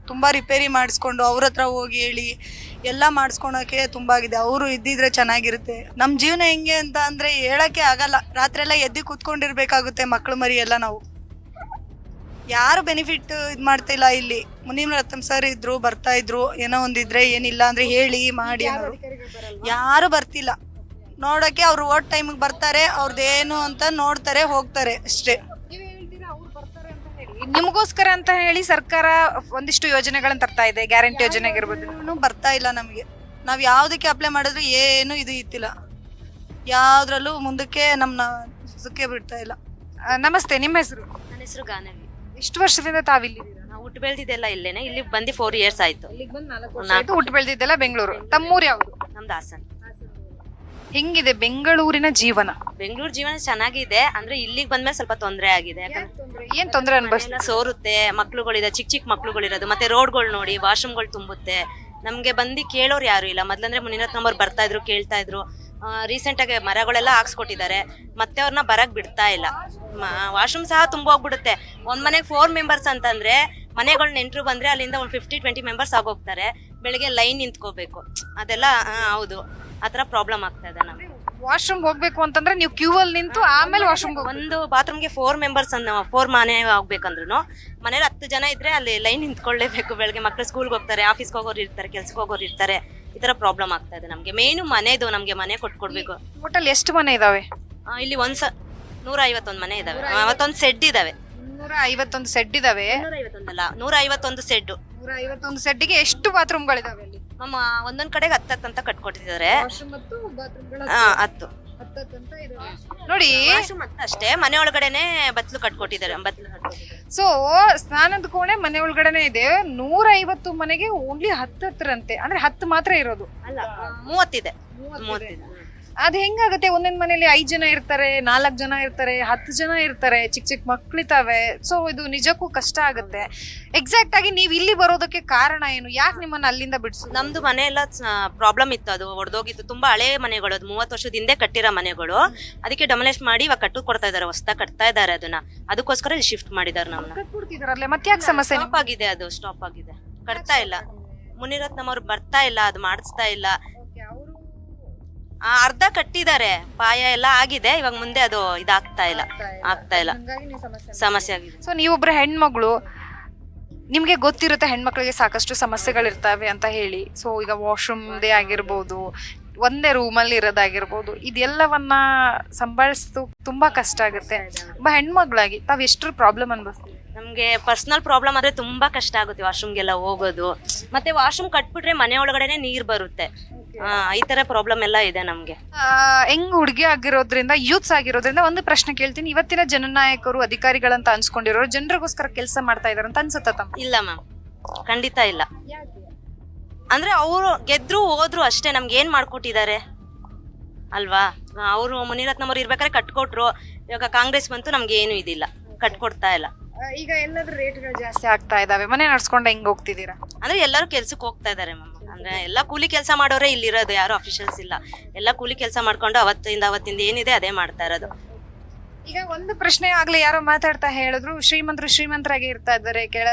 ತುಂಬಾ ರಿಪೇರಿ ಮಾಡಿಸ್ಕೊಂಡು ಅವ್ರ ಹತ್ರ ಹೋಗಿ ಹೇಳಿ ಎಲ್ಲ ಮಾಡಿಸ್ಕೊಳಕ್ಕೆ ತುಂಬಾ ಆಗಿದೆ. ಅವರು ಇದ್ದಿದ್ರೆ ಚೆನ್ನಾಗಿರುತ್ತೆ. ನಮ್ಮ ಜೀವನ ಹೆಂಗೆ ಅಂತ ಅಂದ್ರೆ ಹೇಳಕ್ಕೆ ಆಗಲ್ಲ. ರಾತ್ರಿ ಎಲ್ಲ ಎದ್ದು ಕೂತ್ಕೊಂಡಿರ್ಬೇಕಾಗುತ್ತೆ ಮಕ್ಕಳು ಮರಿ ಎಲ್ಲ ನಾವು. ಯಾರು ಬೆನಿಫಿಟ್ ಇದ್ ಮಾಡ್ತಿಲ್ಲ ಇಲ್ಲಿ. ಮುನಿಮ್ ರತ್ನ ಸರ್ ಇದ್ರು, ಬರ್ತಾ ಇದ್ರು, ಏನೋ ಒಂದಿದ್ರೆ ಏನಿಲ್ಲ ಅಂದ್ರೆ ಹೇಳಿ, ಮಾಡಿ ಯಾರು ಬರ್ತಿಲ್ಲ. ನೋಡಕ್ಕೆ ಅವ್ರು ಓಟ್ ಟೈಮಿಗೆ ಬರ್ತಾರೆ ಅವ್ರದ್ದೇನು ಅಂತ ನೋಡ್ತಾರೆ, ಹೋಗ್ತಾರೆ ಅಷ್ಟೇ. ನಿಮಗೋಸ್ಕರ ಅಂತ ಹೇಳಿ ಸರ್ಕಾರ ಒಂದಿಷ್ಟು ಯೋಜನೆಗಳನ್ನ ತರ್ತಾ ಇದೆ ಗ್ಯಾರಂಟಿ ಯೋಜನೆ ಆಗಿರ್ಬೋದು. ಏನು ಬರ್ತಾ ಇಲ್ಲ ನಮಗೆ. ನಾವು ಯಾವುದಕ್ಕೆ ಅಪ್ಲೈ ಮಾಡಿದ್ರು ಏನು ಇದು ಇತ್ತಿಲ್ಲ. ಯಾವ್ದ್ರಲ್ಲೂ ಮುಂದಕ್ಕೆ ನಮ್ಮನ್ನ ಇದಕ್ಕೆ ಬಿಡ್ತಾ ಇಲ್ಲ. ಆ, ನಮಸ್ತೆ ನಿಮ್ಮ ಹೆಸರು? ನನ್ನ ಹೆಸರು ಗಾನವಿ. ಇಷ್ಟು ವರ್ಷದಿಂದ ತಾವಿಲ್ಲಿ ನಾವು ಹುಟ್ಟು ಬೆಳೆದಿದ್ದೆಲ್ಲ ಇಲ್ಲೇನೆ ಇಲ್ಲಿ ಬಂದು ಫೋರ್ ಇಯರ್ಸ್ ಆಯ್ತು. ಆಯ್ತು ಹುಟ್ಟು ಬೆಳೆದಿದ್ದೆಲ್ಲ ಬೆಂಗಳೂರು. ತಮ್ಮೂರು ಯಾವುದು? ನಮ್ದು ಹಾಸನ್. ಹೆಂಗಿದೆ ಬೆಂಗಳೂರಿನ ಜೀವನ? ಬೆಂಗಳೂರು ಜೀವನ ಚೆನ್ನಾಗಿದೆ ಅಂದ್ರೆ ಇಲ್ಲಿಗೆ ಬಂದ್ಮೇಲೆ ಸ್ವಲ್ಪ ತೊಂದರೆ ಆಗಿದೆ. ಯಾಕಂದ್ರೆ ಏನ್ ತೊಂದರೆ ಅನ್ಭವಿಸ್ತಾ ಮನೆಯೆಲ್ಲ ಸೋರುತ್ತೆ ಮಕ್ಳುಗಳಿದೆ ಚಿಕ್ಕ ಚಿಕ್ಕ ಮಕ್ಳುಗಳಿರೋದು ಮತ್ತೆ ರೋಡ್ಗಳು ನೋಡಿ ವಾಶ್ರೂಮ್ಗಳು ತುಂಬುತ್ತೆ. ನಮ್ಗೆ ಬಂದು ಕೇಳೋರು ಯಾರು ಇಲ್ಲ. ಮೊದ್ಲಂದ್ರೆ ಮುನಿರತ್ನ ಅವ್ರು ಬರ್ತಾ ಇದ್ರು ಕೇಳ್ತಾ ಇದ್ರು. ರೀಸೆಂಟ್ ಆಗಿ ಮರಗಳೆಲ್ಲ ಹಾಕ್ಸ್ಕೊಟ್ಟಿದ್ದಾರೆ. ಮತ್ತೆ ಅವ್ರನ್ನ ಬರಕ್ ಬಿಡ್ತಾ ಇಲ್ಲ. ವಾಶ್ರೂಮ್ ಸಹ ತುಂಬ ಹೋಗ್ಬಿಡುತ್ತೆ. ಒಂದ್ ಮನೆಗೆ ಫೋರ್ ಮೆಂಬರ್ಸ್ ಅಂತಂದ್ರೆ ಮನೆಗಳ ನೆಂಟರು ಬಂದ್ರೆ ಅಲ್ಲಿಂದ ಒಂದು ಫಿಫ್ಟಿ ಟ್ವೆಂಟಿ ಮೆಂಬರ್ಸ್ ಆಗೋಗ್ತಾರೆ. ಬೆಳಿಗ್ಗೆ ಲೈನ್ ನಿಂತ್ಕೋಬೇಕು. ಅದೆಲ್ಲ ಆ, ಹೌದು. ಆತರ ಪ್ರಾಬ್ಲಮ್ ಆಗ್ತಾ ಇದೆ ನಮ್ಗೆ. ವಾಶ್ರೂಮ್ ಹೋಗ್ಬೇಕು ಅಂತಂದ್ರೆ ನೀವು ಕ್ಯೂ ಅಲ್ಲಿ ನಿಂತು ಆಮೇಲೆ ವಾಶ್ರೂಮ್ ಒಂದು ಬಾತ್ರೂಮ್ಗೆ ಫೋರ್ ಮೆಂಬರ್ಸ್ ಅನ್ನ ಫೋರ್ ಮನೆ ಆಗ್ಬೇಕಂದ್ರು ಮನೇಲಿ ಹತ್ತು ಜನ ಇದ್ರೆ ಅಲ್ಲಿ ಲೈನ್ ನಿಂತ್ಕೊಳ್ಳೇಬೇಕು ಬೆಳಗ್ಗೆ. ಮಕ್ಳು ಸ್ಕೂಲ್ಗೆ ಹೋಗ್ತಾರೆ ಆಫೀಸ್ಗೆ ಹೋಗೋರು ಇರ್ತಾರೆ ಕೆಲ್ಸಕ್ಕೆ ಹೋಗೋರು ಇರ್ತಾರೆ. ಈ ತರ ಪ್ರಾಬ್ಲಮ್ ಆಗ್ತಾ ಇದೆ ನಮ್ಗೆ. ಮೇನು ಮನೆದು ನಮ್ಗೆ ಮನೆ ಕೊಟ್ಕೊಡ್ಬೇಕು. ಟೋಟಲ್ ಎಷ್ಟು ಮನೆ ಇದಾವೆ? ಆ, ಇಲ್ಲಿ ಒಂದ್ ಸ ನೂರ ಐವತ್ತೊಂದು ಮನೆ ಇದಾವೆ. ಅವತ್ತೊಂದು ಸೆಡ್ ಇದಾವೆ. ನೂರ ಐವತ್ತೊಂದು ಸೆಡ್ ಇದಾವೆ. ನೂರ ಐವತ್ತೊಂದಲ್ಲ ನೂರ ಐವತ್ತೊಂದು ಸೆಡ್ ನೂರ ಐವತ್ತೊಂದು ಸೆಡ್ಗೆ ಎಷ್ಟು ಬಾತ್ರೂಮ್ಗಳಿದಾವೆ ಅಲ್ಲಿ? ಒಂದೊಂದ್ ಕಡೆಗೆ ಅಂತ ಕಟ್ಕೊಟ್ಟಿದ್ದಾರೆ. ಹತ್ತು ನೋಡಿ ಅಷ್ಟೇ ಮನೆ ಒಳಗಡೆನೆ ಬತ್ಲು ಕಟ್ಕೊಟ್ಟಿದ್ದಾರೆ ಬತ್ಲು ಸೊ ಸ್ನಾನದ ಕೋಣೆ ಮನೆ ಒಳಗಡೆನೆ ಇದೆ. ನೂರ ಐವತ್ತು ಮನೆಗೆ ಓನ್ಲಿ ಹತ್ತತ್ತರಂತೆ ಅಂದ್ರೆ ಹತ್ತು ಮಾತ್ರ ಇರೋದು. ಅಲ್ಲ ಮೂವತ್ತಿದೆ. ಮೂವತ್ತಿದೆ. ಅದ್ ಹೆಂಗಾಗತ್ತೆ? ಒಂದೊಂದ್ ಮನೇಲಿ ಐದ್ ಜನ ಇರ್ತಾರೆ ನಾಲ್ಕ್ ಜನ ಇರ್ತಾರೆ ಹತ್ತು ಜನ ಇರ್ತಾರೆ ಚಿಕ್ಕ ಚಿಕ್ಕ ಮಕ್ಳಿತಾವೆ ಸೊ ಇದು ನಿಜಕ್ಕೂ ಕಷ್ಟ ಆಗುತ್ತೆ. ಎಕ್ಸಾಕ್ಟ್ ಆಗಿ ನೀವ್ ಇಲ್ಲಿ ಬರೋದಕ್ಕೆ ಕಾರಣ ಏನು? ಯಾಕೆ ನಿಮ್ಮನ್ನ ಅಲ್ಲಿಂದ ಬಿಡ್ಸು ನಮ್ದು ಮನೆ ಎಲ್ಲ ಪ್ರಾಬ್ಲಮ್ ಇತ್ತು ಅದು ಒಡೆದೋಗಿತ್ತು. ತುಂಬಾ ಹಳೆ ಮನೆಗಳು ಅದು ಮೂವತ್ತು ವರ್ಷದ ಹಿಂದೆ ಕಟ್ಟಿರೋ ಮನೆಗಳು. ಅದಕ್ಕೆ ಡಮಲೇಶ್ ಮಾಡಿ ಇವಾಗ ಕಟ್ಟು ಕೊಡ್ತಾ ಇದಾರೆ ಹೊಸ್ತಾ ಕಟ್ತಾ ಇದಾರೆ ಅದನ್ನ. ಅದಕ್ಕೋಸ್ಕರ ಇಲ್ಲಿ ಶಿಫ್ಟ್ ಮಾಡಿದಾರೆ ನಮ್ಮನ್ನ ಕಟ್ಬಿಡ್ತಿದಾರಲ್ಲೇ ಮತ್ತೆ ಯಾಕೆ ಸಮಸ್ಯೆ ಸ್ಟಾಪ್ ಆಗಿದೆ ಅದು ಸ್ಟಾಪ್ ಆಗಿದೆ. ಕಟ್ತಾ ಇಲ್ಲ. ಮುನಿರತ್ನಂ ಅವ್ರು ಬರ್ತಾ ಇಲ್ಲ ಅದು ಮಾಡಿಸ್ತಾ ಇಲ್ಲ. ಆ, ಅರ್ಧ ಕಟ್ಟಿದ್ದಾರೆ. ಪಾಯ ಎಲ್ಲ ಆಗಿದೆ. ಇವಾಗ ಮುಂದೆ ಅದು ಇದಾಗ್ತಾ ಇಲ್ಲ. ಆಗ್ತಾ ಇಲ್ಲ. ಸಮಸ್ಯೆ ಆಗಿದೆ. ಸೊ ನೀವೊಬ್ರ ಹೆಣ್ಮಗಳು ನಿಮ್ಗೆ ಗೊತ್ತಿರುತ್ತೆ ಹೆಣ್ಮಕ್ಳಿಗೆ ಸಾಕಷ್ಟು ಸಮಸ್ಯೆಗಳಿರ್ತವೆ ಅಂತ ಹೇಳಿ. ಸೊ ಈಗ ವಾಶ್ರೂಮ್ದೇ ಆಗಿರ್ಬೋದು ಒಂದೇ ರೂಮಲ್ಲಿ ಇರೋದಾಗಿರ್ಬೋದು ಇದೆಲ್ಲವನ್ನ ಸಂಭಾಳಿಸ್ತು ತುಂಬಾ ಕಷ್ಟ ಆಗುತ್ತೆ. ಒಬ್ಬ ಹೆಣ್ಮಗಳಾಗಿ ತಾವ್ ಎಷ್ಟು ಪ್ರಾಬ್ಲಮ್ ಅನ್ಭವಿಸ್ತೀವಿ ನಮ್ಗೆ ಪರ್ಸನಲ್ ಪ್ರಾಬ್ಲಮ್ ಆದ್ರೆ ತುಂಬಾ ಕಷ್ಟ ಆಗುತ್ತೆ ವಾಶ್ರೂಮ್ಗೆಲ್ಲ ಹೋಗೋದು. ಮತ್ತೆ ವಾಶ್ರೂಮ್ ಕಟ್ಬಿಟ್ರೆ ಮನೆ ಒಳಗಡೆನೆ ನೀರ್ ಬರುತ್ತೆ. ಆ, ಈ ತರ ಪ್ರಾಬ್ಲಮ್ ಎಲ್ಲ ಇದೆ ನಮ್ಗೆ. ಆ, ಹೆಂಗ್ ಹುಡುಗಿ ಆಗಿರೋದ್ರಿಂದ ಯೂತ್ಸ್ ಆಗಿರೋದ್ರಿಂದ ಒಂದು ಪ್ರಶ್ನೆ ಕೇಳ್ತೀನಿ. ಇವತ್ತಿನ ಜನನಾಯಕರು ಅಧಿಕಾರಿಗಳಂತ ಅನ್ಸ್ಕೊಂಡಿರೋರು ಜನರಿಗೋಸ್ಕರ ಕೆಲಸ ಮಾಡ್ತಾ ಇದಾರೆ ಅಂತ ಅನ್ಸುತ್ತ ತಮ್ಮ? ಇಲ್ಲ ಮ್ಯಾಮ್ ಖಂಡಿತ ಇಲ್ಲ. ಅಂದ್ರೆ ಅವರು ಗೆದ್ರು ಹೋದ್ರು ಅಷ್ಟೇ ನಮ್ಗೆ ಏನ್ ಮಾಡ್ಕೊಟ್ಟಿದ್ದಾರೆ? ಅಲ್ವಾ? ಅವರು ಮುನಿರತ್ನವರು ಅವ್ರು ಇರ್ಬೇಕಾದ್ರೆ ಕಟ್ಕೊಟ್ರು. ಇವಾಗ ಕಾಂಗ್ರೆಸ್ ಬಂತು ನಮ್ಗೆ ಏನು ಇದಿಲ್ಲ. ಕಟ್ಕೊಡ್ತಾ ಇಲ್ಲ. ಈಗ ಎಲ್ಲಾದ್ರೂ ರೇಟ್ಗಳು ಜಾಸ್ತಿ ಆಗ್ತಾ ಇದಾವೆ. ಮನೆ ನಡ್ಸ್ಕೊಂಡು ಹೆಂಗ್ ಹೋಗ್ತಿದ್ದೀರಾ? ಅಂದ್ರೆ ಎಲ್ಲರೂ ಕೆಲ್ಸಕ್ಕೆ ಹೋಗ್ತಾ ಇದಾರೆ ಮ್ಯಾಮ್ ಅಂದ್ರೆ ಎಲ್ಲ ಕೂಲಿ ಕೆಲಸ ಮಾಡೋರೇ ಇಲ್ಲಿರೋದು ಯಾರು ಅಫಿಷಿಯಲ್ಸ್ ಇಲ್ಲ. ಎಲ್ಲ ಕೂಲಿ ಕೆಲಸ ಮಾಡ್ಕೊಂಡು ಅವತ್ತಿಂದ ಅವತ್ತಿಂದ ಏನಿದೆ ಅದೇ ಮಾಡ್ತಾ ಇರೋದು. ಈಗ ಒಂದು ಪ್ರಶ್ನೆ ಆಗ್ಲಿ ಯಾರೋ ಮಾತಾಡ್ತಾ ಹೇಳಿದ್ರು ಶ್ರೀಮಂತರು ಶ್ರೀಮಂತರಾಗಿ ಇರ್ತಾ ಇದ್ದಾರೆ ಕೆಳ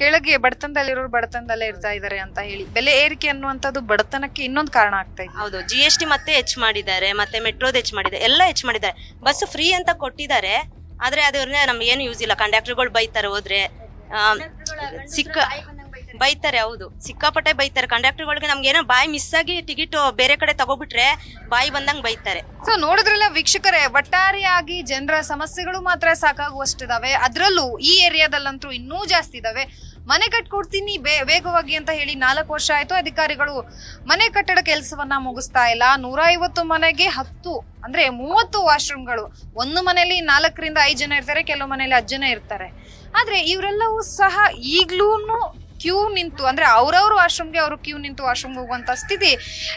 ಕೆಳಗೆ ಬಡತನದಲ್ಲಿರೋರು ಬಡತನದಲ್ಲೇ ಇರ್ತಾ ಇದ್ದಾರೆ ಅಂತ ಹೇಳಿ. ಬೆಲೆ ಏರಿಕೆ ಅನ್ನುವಂಥದ್ದು ಬಡತನಕ್ಕೆ ಇನ್ನೊಂದು ಕಾರಣ ಆಗ್ತಾ ಇದೆ. ಹೌದು ಜಿ ಎಸ್ ಟಿ ಮತ್ತೆ ಹೆಚ್ಚು ಮಾಡಿದ್ದಾರೆ ಮತ್ತೆ ಮೆಟ್ರೋದ್ ಹೆಚ್ಚು ಮಾಡಿದ್ದಾರೆ ಎಲ್ಲ ಹೆಚ್ಚು ಮಾಡಿದ್ದಾರೆ. ಬಸ್ ಫ್ರೀ ಅಂತ ಕೊಟ್ಟಿದ್ದಾರೆ ಆದ್ರೆ ಅದ್ರಿಂದ ನಮ್ಗೆ ಏನು ಯೂಸ್ ಇಲ್ಲ. ಕಂಡಕ್ಟರ್ಗಳು ಬೈತಾರೆ ಹೋದ್ರೆ. ಸಿಕ್ಕ ಬೈತಾರೆ, ಹೌದು. ಸಿಕ್ಕಾಪಟ್ಟೆ ಬೈತಾರೆ. ಕಂಡಕ್ಟರ್ಗಳಿಗೆ ನಮ್ಗೆ ಏನೋ ಬಾಯಿ ಮಿಸ್ ಆಗಿ ಟಿಕೆಟ್ ಬೇರೆ ಕಡೆ ತಗೋಬಿಟ್ರೆ ಬಾಯಿ ಬಂದಂಗೆ ಬೈತಾರೆ. ಸೊ ನೋಡಿದ್ರಲ್ಲ ವೀಕ್ಷಕರೇ, ಒಟ್ಟಾರೆಯಾಗಿ ಜನರ ಸಮಸ್ಯೆಗಳು ಮಾತ್ರ ಸಾಕಾಗುವಷ್ಟಿದಾವೆ. ಅದರಲ್ಲೂ ಈ ಏರಿಯಾದಲ್ಲಂತೂ ಇನ್ನೂ ಜಾಸ್ತಿ ಇದಾವೆ. ಮನೆ ಕಟ್ಕೊಡ್ತೀನಿ ಬೇ ವೇಗವಾಗಿ ಅಂತ ಹೇಳಿ ನಾಲ್ಕು ವರ್ಷ ಆಯ್ತು, ಅಧಿಕಾರಿಗಳು ಮನೆ ಕಟ್ಟಡ ಕೆಲಸವನ್ನ ಮುಗಿಸ್ತಾ ಇಲ್ಲ. ನೂರ ಐವತ್ತು ಮನೆಗೆ ಹತ್ತು, ಅಂದ್ರೆ ಮೂವತ್ತು ವಾಶ್ರೂಮ್ಗಳು. ಒಂದು ಮನೆಯಲ್ಲಿ ನಾಲ್ಕರಿಂದ ಐದು ಜನ ಇರ್ತಾರೆ, ಕೆಲವು ಮನೆಯಲ್ಲಿ ಹತ್ತು ಜನ ಇರ್ತಾರೆ. ಆದ್ರೆ ಇವರೆಲ್ಲವೂ ಸಹ ಈಗ್ಲೂ ಕ್ಯೂ ನಿಂತು, ಅಂದ್ರೆ ಅವ್ರವ್ರ ವಾಶ್ರೂಮ್ಗೆ ಅವರು ಕ್ಯೂ ನಿಂತು ವಾಶ್ರೂಮ್ ಹೋಗುವಂತ ಸ್ಥಿತಿ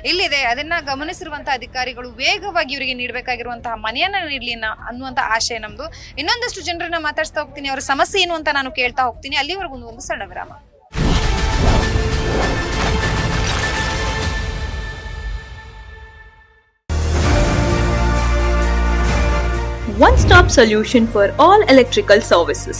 ಇಲ್ಲಿದೆ. ಅದನ್ನ ಗಮನಿಸಿರುವಂತಹ ಅಧಿಕಾರಿಗಳು ವೇಗವಾಗಿ ಇವರಿಗೆ ನೀಡಬೇಕಾಗಿರುವಂತಹ ಮನೆಯನ್ನ ನೀಡಲಿ ಅನ್ನುವಂತ ಆಶಯ ನಮ್ದು. ಇನ್ನೊಂದಷ್ಟು ಜನರನ್ನ ಮಾತಾಡ್ತಾ ಹೋಗ್ತೀನಿ. ಅವರ ಸಮಸ್ಯೆ ಏನು ಅಂತ ನಾನು ಕೇಳ್ತಾ ಹೋಗ್ತೀನಿ. ಅಲ್ಲಿವರೆಗೂ ಒಂದು ಸಣ್ಣ ವಿರಾಮ. One stop solution for all electrical services.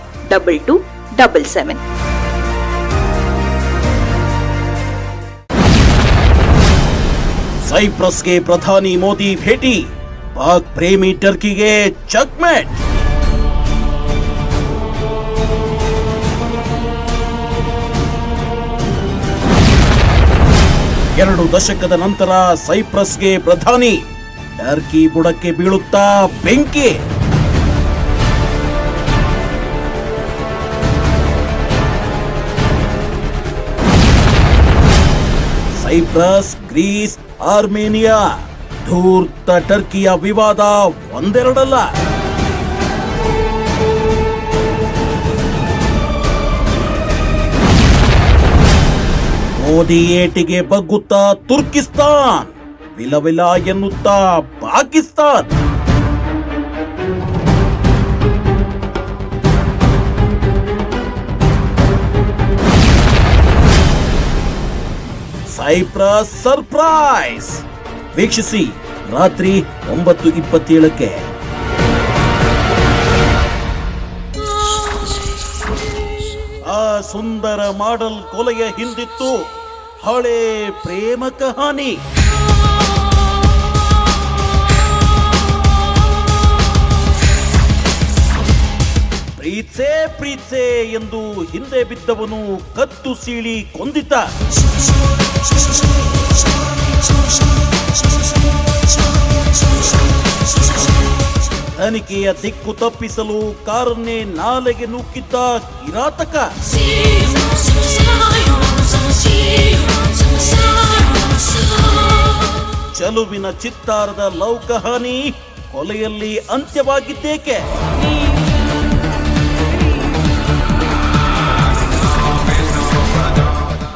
569 2277. ಸೈಪ್ರಸ್ಗೆ ಪ್ರಧಾನಿ ಮೋದಿ ಭೇಟಿ. ಪಾಕ್ ಪ್ರೇಮಿ ಟರ್ಕಿಗೆ ಚಕ್ಮೆಟ್ ಎರಡು ದಶಕದ ನಂತರ ಸೈಪ್ರಸ್ಗೆ ಪ್ರಧಾನಿ. ಟರ್ಕಿ ಬುಡಕ್ಕೆ ಬೀಳುತ್ತಾ ಬೆಂಕಿ. ಸೈಪ್ರಸ್ ಗ್ರೀಸ್ ಆರ್ಮೇನಿಯಾ ಧೂರ್ತ ಟರ್ಕಿಯ ವಿವಾದ ಒಂದೆರಡಲ್ಲ. ಮೋದಿ ಏಟಿಗೆ ಬಗ್ಗುತ್ತಾ ತುರ್ಕಿಸ್ತಾನ್ ವಿಲವಿಲ ಎನ್ನುತ್ತಾ ಪಾಕಿಸ್ತಾನ್. ಸೈಪ್ರಸ್ ಸರ್ಪ್ರೈಸ್ ವೀಕ್ಷಿಸಿ ರಾತ್ರಿ ಒಂಬತ್ತು ಇಪ್ಪತ್ತೇಳಕ್ಕೆ. ಆ ಸುಂದರ ಮಾಡಲ್ ಕೊಲೆಯ ಹಿಂದಿತ್ತು ಹಳೆ ಪ್ರೇಮ ಕಹಾನಿ. ಪ್ರೀತ್ಸೆ ಪ್ರೀತ್ಸೆ ಎಂದು ಹಿಂದೆ ಬಿದ್ದವನು ಕತ್ತು ಸೀಳಿ ಕೊಂದಿದ್ದ ತನಿಖೆಯ ದಿಕ್ಕು ತಪ್ಪಿಸಲು ಕಾರನ್ನೇ ನಾಲೆಗೆ ನೂಕಿದ್ದ ಕಿರಾತಕ. ಚಲುವಿನ ಚಿತ್ತಾರದ ಲೌಕಹಾನಿ ಕೊಲೆಯಲ್ಲಿ ಅಂತ್ಯವಾಗಿದ್ದೇಕೆ?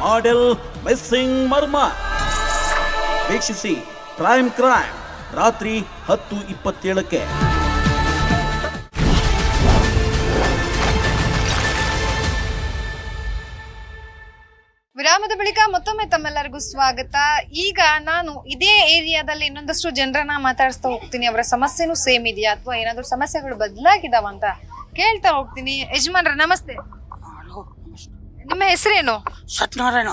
ಮಾಡೆಲ್ ಮಿಸ್ಸಿಂಗ್ ಮರ್ಮ. ವೀಕ್ಷಿಸಿ ಕ್ರೈಮ್ ಕ್ರೈಮ್ ರಾತ್ರಿ ಹತ್ತು ಇಪ್ಪತ್ತೇಳಕ್ಕೆ. ವಿರಾಮದ ಬಳಿಕ ಮತ್ತೊಮ್ಮೆ ತಮ್ಮೆಲ್ಲರಿಗೂ ಸ್ವಾಗತ. ಈಗ ನಾನು ಇದೇ ಏರಿಯಾದಲ್ಲಿ ಇನ್ನೊಂದಷ್ಟು ಜನರನ್ನ ಮಾತಾಡಿಸ್ತಾ ಹೋಗ್ತೀನಿ. ಅವರ ಸಮಸ್ಯೆನೂ ಸೇಮ್ ಇದೆಯಾ? ಅಥವಾ ಏನಾದ್ರೂ ಸಮಸ್ಯೆಗಳು ಬದಲಾಗಿದಾವ ಅಂತ ಕೇಳ್ತಾ ಹೋಗ್ತೀನಿ. ಯಜಮಾನ್ರ, ನಮಸ್ತೆ. ನಿಮ್ಮ ಹೆಸರೇನು? ಸತ್ಯನಾರಾಯಣ.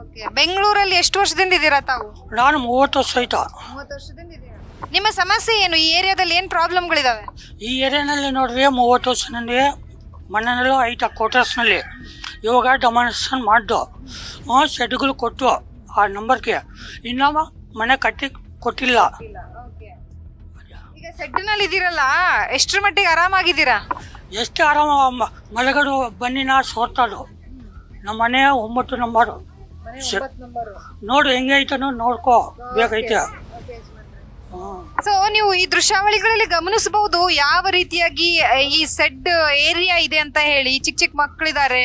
ಓಕೆ ಬೆಂಗಳೂರಲ್ಲಿ ಎಷ್ಟು ವರ್ಷದಿಂದ ಇದ್ದೀರಾ ತಾವು? ನಾನು ಮೂವತ್ತು ವರ್ಷ ಆಯ್ತು. ಮೂವತ್ತು ವರ್ಷದಿಂದ ಇದ್ದೀರಾ? ನಿಮ್ಮ ಸಮಸ್ಯೆ ಏನು? ಈ ಏರಿಯಾದಲ್ಲಿ ಏನು ಪ್ರಾಬ್ಲಮ್ಗಳಿದಾವೆ? ಈ ಏರಿಯಾನಲ್ಲಿ ನೋಡ್ರಿ ಮೂವತ್ತು ವರ್ಷನಲ್ಲಿ ಮನೆಯಲ್ಲೂ ಐತ ಕ್ವಾರ್ಟರ್ಸ್ನಲ್ಲಿ ಇವಾಗ ಡೊಮಿನೇಷನ್ ಮಾಡ್ದು. ಶೆಡ್ಗಳು ಕೊಟ್ಟು ಆ ನಂಬರ್ಗೆ ಇನ್ನೂ ಮನೆ ಕಟ್ಟಿ ಕೊಟ್ಟಿಲ್ಲ. ಈಗ ಸೆಡ್ನಲ್ಲಿ ಇದ್ದೀರಲ್ಲ ಎಷ್ಟರ ಮಟ್ಟಿಗೆ ಆರಾಮಾಗಿದ್ದೀರಾ? ಎಷ್ಟು ಆರಾಮ ಮಲಗಡು ಬನ್ನಿನ ಸೋರ್ತದು ನಮ್ಮ ಮನೆ ಒಂಬತ್ತು ನಂಬರು. ನೋಡು ಹೆಂಗೆ ಐತನೋ ನೋಡ್ಕೋ ಬೇಕೈತೆ ಹಾಂ ಸೊ ನೀವು ಈ ದೃಶ್ಯಾವಳಿಗಳಲ್ಲಿ ಗಮನಿಸಬಹುದು ಯಾವ ರೀತಿಯಾಗಿ ಈ ಸೆಡ್ ಏರಿಯಾ ಇದೆ ಅಂತ ಹೇಳಿ. ಚಿಕ್ಕ ಚಿಕ್ಕ ಮಕ್ಕಳಿದ್ದಾರೆ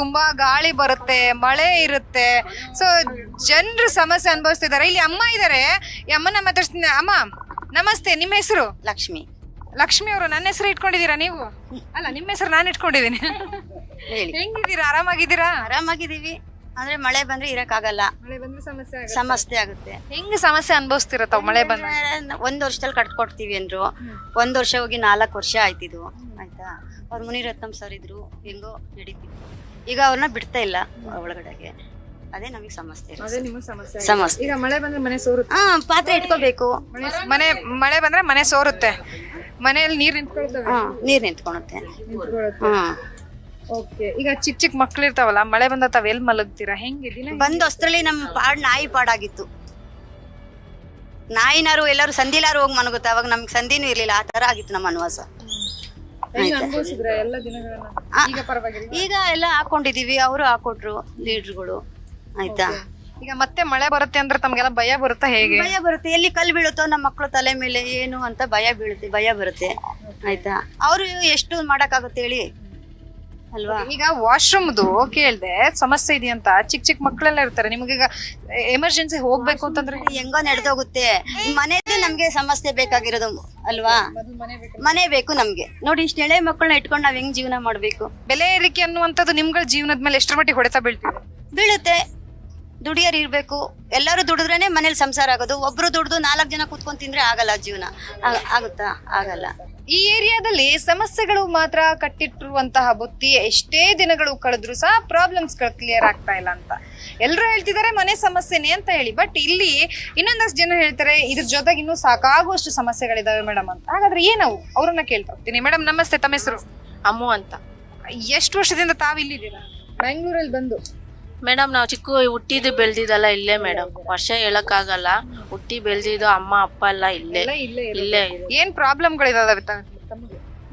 ತುಂಬಾ ಗಾಳಿ ಬರುತ್ತೆ ಮಳೆ ಇರುತ್ತೆ. ಸೊ ಜನರು ಸಮಸ್ಯೆ ಅನುಭವಿಸ್ತಿದ್ದಾರೆ. ಇಲ್ಲಿ ಅಮ್ಮ ಇದ್ದಾರೆ ಅಮ್ಮನ ಮಾತಾಡ್ತೀನಿ ಅಮ್ಮ ನಮಸ್ತೆ ನಿಮ್ಮ ಹೆಸರು? ಲಕ್ಷ್ಮಿ. ಲಕ್ಷ್ಮಿ ಅವರು ನನ್ನ ಹೆಸರು ಇಟ್ಕೊಂಡಿದ್ದೀರಾ ನೀವು? ಅಲ್ಲ ನಿಮ್ಮ ಹೆಸರು ನಾನು ಇಟ್ಕೊಂಡಿದ್ದೀನಿ. ಹೇಳಿ. ಹೆಂಗಿದ್ದೀರಾ? ಆರಾಮಾಗಿದ್ದೀರಾ? ಆರಾಮಾಗಿದ್ದೀವಿ. ಅಂದ್ರೆ ಮಳೆ ಬಂದ್ರೆ ಇರಕ್ಕಾಗಲ್ಲ. ಮಳೆ ಬಂದ್ರೆ ಸಮಸ್ಯೆ ಸಮಸ್ಯೆ ಆಗುತ್ತೆ. ಹೆಂಗ್ ಸಮಸ್ಯೆ ಅನುಭವಿಸ್ತೀರ ತಾವ್ ಮಳೆ ಬಂದ ಒಂದ್ ವರ್ಷದಲ್ಲಿ ಕಟ್ಕೊಡ್ತೀವಿ ಅಂದ್ರು. ಒಂದ್ ವರ್ಷ ಹೋಗಿ ನಾಲ್ಕು ವರ್ಷ ಆಯ್ತಿದ್ವು ಆಯ್ತಾ? ಅವ್ರು ಮುನಿರತ್ನಂ ಸರ್ ಇದ್ರು ಹೆಂಗೋ ನಡೀತಿದ್ರು ಈಗ ಅವ್ರನ್ನ ಬಿಡ್ತಾ ಇಲ್ಲ ಒಳಗಡೆಗೆ. ಅದೇ ನಮಗೆ ಸಮಸ್ಯೆ. ಅದೇ ನಿಮಗೆ ಸಮಸ್ಯೆ ಸಮಸ್ಯೆ. ಈಗ ಮಳೆ ಬಂದ್ರೆ ಮನೆ ಸೋರುತ್ತೆ. ಹಾ ಪಾತ್ರೆ ಇಟ್ಕೋಬೇಕು. ಮನೆ ಮನೆ ಮಳೆ ಬಂದ್ರೆ ಮನೆ ಸೋರುತ್ತೆ. ಮನೆಯಲ್ಲಿ ನೀರ್ ನಿಂತ್ಕೊಳ್ತವೆ. ಹಾ ನೀರ್ ನಿಂತ್ಕೊಳುತ್ತೆ. ಹಾ. ಓಕೆ ಈಗ ಚಿಕ್ಕ ಚಿಕ್ಕ ಮಕ್ಳು ಇರ್ತಾವಲ್ಲ ಮಳೆ ಬಂದ ತಾವ್ ಎಲ್ ಮಲಗ್ತೀರಾ? ಹೆಂಗೆ ದಿನ ಬಂದ್ ಹೊಸ್ತ್ರಲ್ಲಿ ನಮ್ ಪಾಡ್ ನಾಯಿ ಪಾಡಾಗಿತ್ತು. ನಾಯಿನಾರು ಎಲ್ಲರೂ ಸಂಧಿಲಾರು ಹೋಗಿ ಮನಗುತ್ತೆ ಅವಾಗ ನಮ್ಗೆ ಸಂಧಿನೂ ಇರ್ಲಿಲ್ಲ ಆ ತರ ಆಗಿತ್ತು ನಮ್ಮ ಅನ್ವಾಸ. ಅನುಭವಿಸಿದ್ರ ಎಲ್ಲ ದಿನಗಳನ್ನ? ಆ, ಈಗ ಪರವಾಗಿಲ್ಲ ಈಗ ಎಲ್ಲ ಹಾಕೊಂಡಿದೀವಿ ಅವರು ಹಾಕೊಟ್ರು ಲೀಡ್ರುಗಳು. ಆಯ್ತಾ? ಈಗ ಮತ್ತೆ ಮಳೆ ಬರುತ್ತೆ ಅಂದ್ರೆ ತಮ್ಗೆಲ್ಲ ಭಯ ಬರುತ್ತಾ ಹೇಗೆ? ಭಯ ಬರುತ್ತೆ. ಎಲ್ಲಿ ಕಲ್ ಬೀಳುತ್ತೋ ನಮ್ಮ ಮಕ್ಕಳು ತಲೆ ಮೇಲೆ ಏನು ಅಂತ ಭಯ ಬೀಳುತ್ತೆ ಭಯ ಬರುತ್ತೆ. ಆಯ್ತಾ? ಅವರು ಎಷ್ಟು ಮಾಡಕ್ಕಾಗುತ್ತೆ ಹೇಳಿ? ಅಲ್ವಾ? ಈಗ ವಾಶ್ರೂಮ್ದು ಕೇಳ್ದೆ ಸಮಸ್ಯೆ ಇದೆಯಂತ. ಚಿಕ್ಕ ಚಿಕ್ಕ ಮಕ್ಕಳೆಲ್ಲ ಇರ್ತಾರೆ. ನಿಮಗೀಗ ಎಮರ್ಜೆನ್ಸಿ ಹೋಗ್ಬೇಕು ಅಂತಂದ್ರೆ ಹೆಂಗೋ? ನಡೆದೋಗುತ್ತೆ. ಮನೆಯಲ್ಲಿ ನಮ್ಗೆ ಸಮಸ್ಯೆ ಬೇಕಾಗಿರೋದು ಅಲ್ವಾ? ಮನೆ ಬೇಕು ನಮ್ಗೆ. ನೋಡಿ ಇಷ್ಟು ಎಳೆ ಮಕ್ಕಳನ್ನ ಇಟ್ಕೊಂಡು ನಾವ್ ಹೆಂಗ್ ಜೀವನ ಮಾಡ್ಬೇಕು? ಬೆಲೆ ಏರಿಕೆ ಅನ್ನುವಂಥದ್ದು ನಿಮ್ಗಳ ಜೀವನದ ಮೇಲೆ ಎಷ್ಟರ ಮಟ್ಟಿಗೆ ಹೊಡೆತ ಬೀಳ್ತೀವಿ ಬೀಳುತ್ತೆ. ದುಡಿಯೋರು ಇರಬೇಕು. ಎಲ್ಲರೂ ದುಡಿದ್ರೇನೆ ಮನೇಲಿ ಸಂಸಾರ ಆಗೋದು. ಒಬ್ರು ದುಡ್ದು ನಾಲ್ಕು ಜನ ಕೂತ್ಕೊಂಡು ತಿಂದ್ರೆ ಆಗಲ್ಲ ಜೀವನ. ಆ- ಆಗುತ್ತಾ? ಆಗಲ್ಲ. ಈ ಏರಿಯಾದಲ್ಲಿ ಸಮಸ್ಯೆಗಳು ಮಾತ್ರ ಕಟ್ಟಿಟ್ಟಿರುವಂತಹ ಬುತ್ತಿ ಎಷ್ಟೇ ದಿನಗಳು ಕಳೆದ್ರು ಸಹ ಪ್ರಾಬ್ಲಮ್ಸ್ ಕ್ಲಿಯರ್ ಆಗ್ತಾ ಇಲ್ಲ ಅಂತ. ಎಲ್ಲರೂ ಹೇಳ್ತಿದ್ದಾರೆ ಮನೆ ಸಮಸ್ಯೆನೇ ಅಂತ ಹೇಳಿ. ಬಟ್ ಇಲ್ಲಿ ಇನ್ನೊಂದಷ್ಟು ಜನ ಹೇಳ್ತಾರೆ ಇದ್ರ ಜೊತೆಗೆ ಇನ್ನೂ ಸಾಕಾಗುವಷ್ಟು ಸಮಸ್ಯೆಗಳಿದಾವೆ ಮೇಡಮ್ ಅಂತ. ಹಾಗಾದ್ರೆ ಏನವು ಅವ್ರನ್ನ ಕೇಳ್ತಾ ಹೋಗ್ತೀನಿ. ಮೇಡಮ್ ನಮಸ್ತೆ. ತಮ್ಮ ಹೆಸರು? ಅಮ್ಮು ಅಂತ. ಎಷ್ಟು ವರ್ಷದಿಂದ ತಾವು ಇಲ್ಲಿದ್ದೀರಾ ಬೆಂಗಳೂರಲ್ಲಿ ಬಂದು. ಮೇಡಮ್ ನಾವು ಚಿಕ್ಕ ಹುಟ್ಟಿದ್ದು ಬೆಳೆದಿದ್ದಲ್ಲ ಇಲ್ಲೇ ಮೇಡಮ್. ವರ್ಷ ಹೇಳಕ್ಕಾಗಲ್ಲ. ಹುಟ್ಟಿ ಬೆಳ್ದಿದ್ದು ಅಮ್ಮ ಅಪ್ಪ ಎಲ್ಲ ಇಲ್ಲೇ. ಇಲ್ಲೇ ಏನ್ ಪ್ರಾಬ್ಲಮ್ಗಳಿದಾವೆ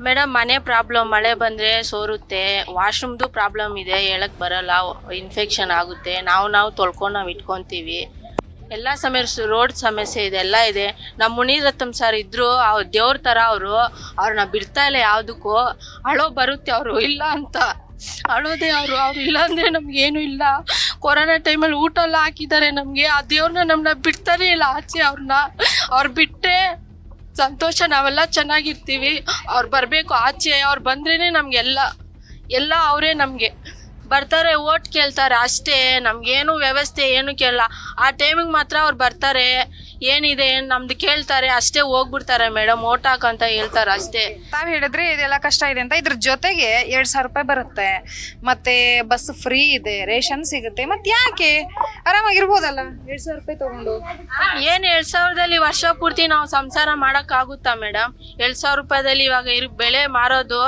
ಮೇಡಮ್ ಮನೆ ಪ್ರಾಬ್ಲಮ್ ಮಳೆ ಬಂದ್ರೆ ಸೋರುತ್ತೆ. ವಾಶ್ರೂಮ್ದು ಪ್ರಾಬ್ಲಮ್ ಇದೆ ಹೇಳಕ್ ಬರಲ್ಲ. ಇನ್ಫೆಕ್ಷನ್ ಆಗುತ್ತೆ. ನಾವು ನಾವು ತೊಳ್ಕೊಂಡು ನಾವು ಇಟ್ಕೊಂತೀವಿ. ಎಲ್ಲ ಸಮಸ್ಯೆ ರೋಡ್ ಸಮಸ್ಯೆ ಇದೆ ಎಲ್ಲ ಇದೆ. ನಮ್ಮ ಮುನಿರತ್ನಂ ಸರ್ ಇದ್ರು ಅವ್ರು ದೇವ್ರ ಥರ ಅವರು. ಅವ್ರನ್ನ ಬಿಡ್ತಾ ಇಲ್ಲ ಯಾವುದಕ್ಕೂ. ಅಳೋ ಬರುತ್ತೆ ಅವರು ಇಲ್ಲ ಅಂತ. ಅಳೋದೇ ಅವರು. ಅವ್ರು ಇಲ್ಲ ಅಂದರೆ ನಮ್ಗೇನು ಇಲ್ಲ. ಕೊರೋನಾ ಟೈಮಲ್ಲಿ ಊಟ ಎಲ್ಲ ಹಾಕಿದ್ದಾರೆ ನಮಗೆ. ಆ ದೇವ್ರನ್ನ ನಮ್ಮನ್ನ ಬಿಡ್ತಾನೆ ಇಲ್ಲ. ಆಚೆ ಅವ್ರನ್ನ. ಅವ್ರು ಬಿಟ್ಟೆ ಸಂತೋಷ, ನಾವೆಲ್ಲ ಚೆನ್ನಾಗಿರ್ತೀವಿ. ಅವ್ರು ಬರಬೇಕು. ಆಚೆ ಅವ್ರು ಬಂದ್ರೇ ನಮಗೆಲ್ಲ ಎಲ್ಲ ಅವರೇ ನಮಗೆ. ಬರ್ತಾರೆ, ಓಟ್ ಕೇಳ್ತಾರೆ ಅಷ್ಟೇ. ನಮಗೇನು ವ್ಯವಸ್ಥೆ ಏನು ಕೇಳಲ್ಲ. ಆ ಟೈಮಿಗೆ ಮಾತ್ರ ಅವ್ರು ಬರ್ತಾರೆ. ಏನಿದೆ ನಮ್ದು ಕೇಳ್ತಾರೆ ಅಷ್ಟೇ ಹೋಗ್ಬಿಡ್ತಾರೆ ಮೇಡಮ್ ಓಟ್ ಹಾಕಂತ ಹೇಳ್ತಾರೆ ಅಷ್ಟೇ. ತಾವ್ ಹೇಳಿದ್ರೆ ಇದೆಲ್ಲ ಕಷ್ಟ ಇದೆ ಅಂತ. ಇದ್ರ ಜೊತೆಗೆ ಎರಡ್ ಸಾವಿರ ರೂಪಾಯಿ ಬರುತ್ತೆ. ಮತ್ತೆ ಬಸ್ ಫ್ರೀ ಇದೆ ರೇಷನ್ ಸಿಗುತ್ತೆ. ಮತ್ತೆ ಯಾಕೆ? ಆರಾಮಾಗಿರ್ಬೋದಲ್ಲ? ಎರಡ್ ಸಾವಿರ ರೂಪಾಯಿ ತಗೊಂಡು. ಏನು ಎರಡ್ ಸಾವಿರದಲ್ಲಿ ವರ್ಷ ಪೂರ್ತಿ ನಾವು ಸಂಸಾರ ಮಾಡೋಕ್ಕಾಗುತ್ತಾ ಮೇಡಮ್? ಎರಡ್ ಸಾವಿರ ರೂಪಾಯಿದಲ್ಲಿ ಇವಾಗ ಇರ್ ಬೆಳೆ ಮಾರೋದು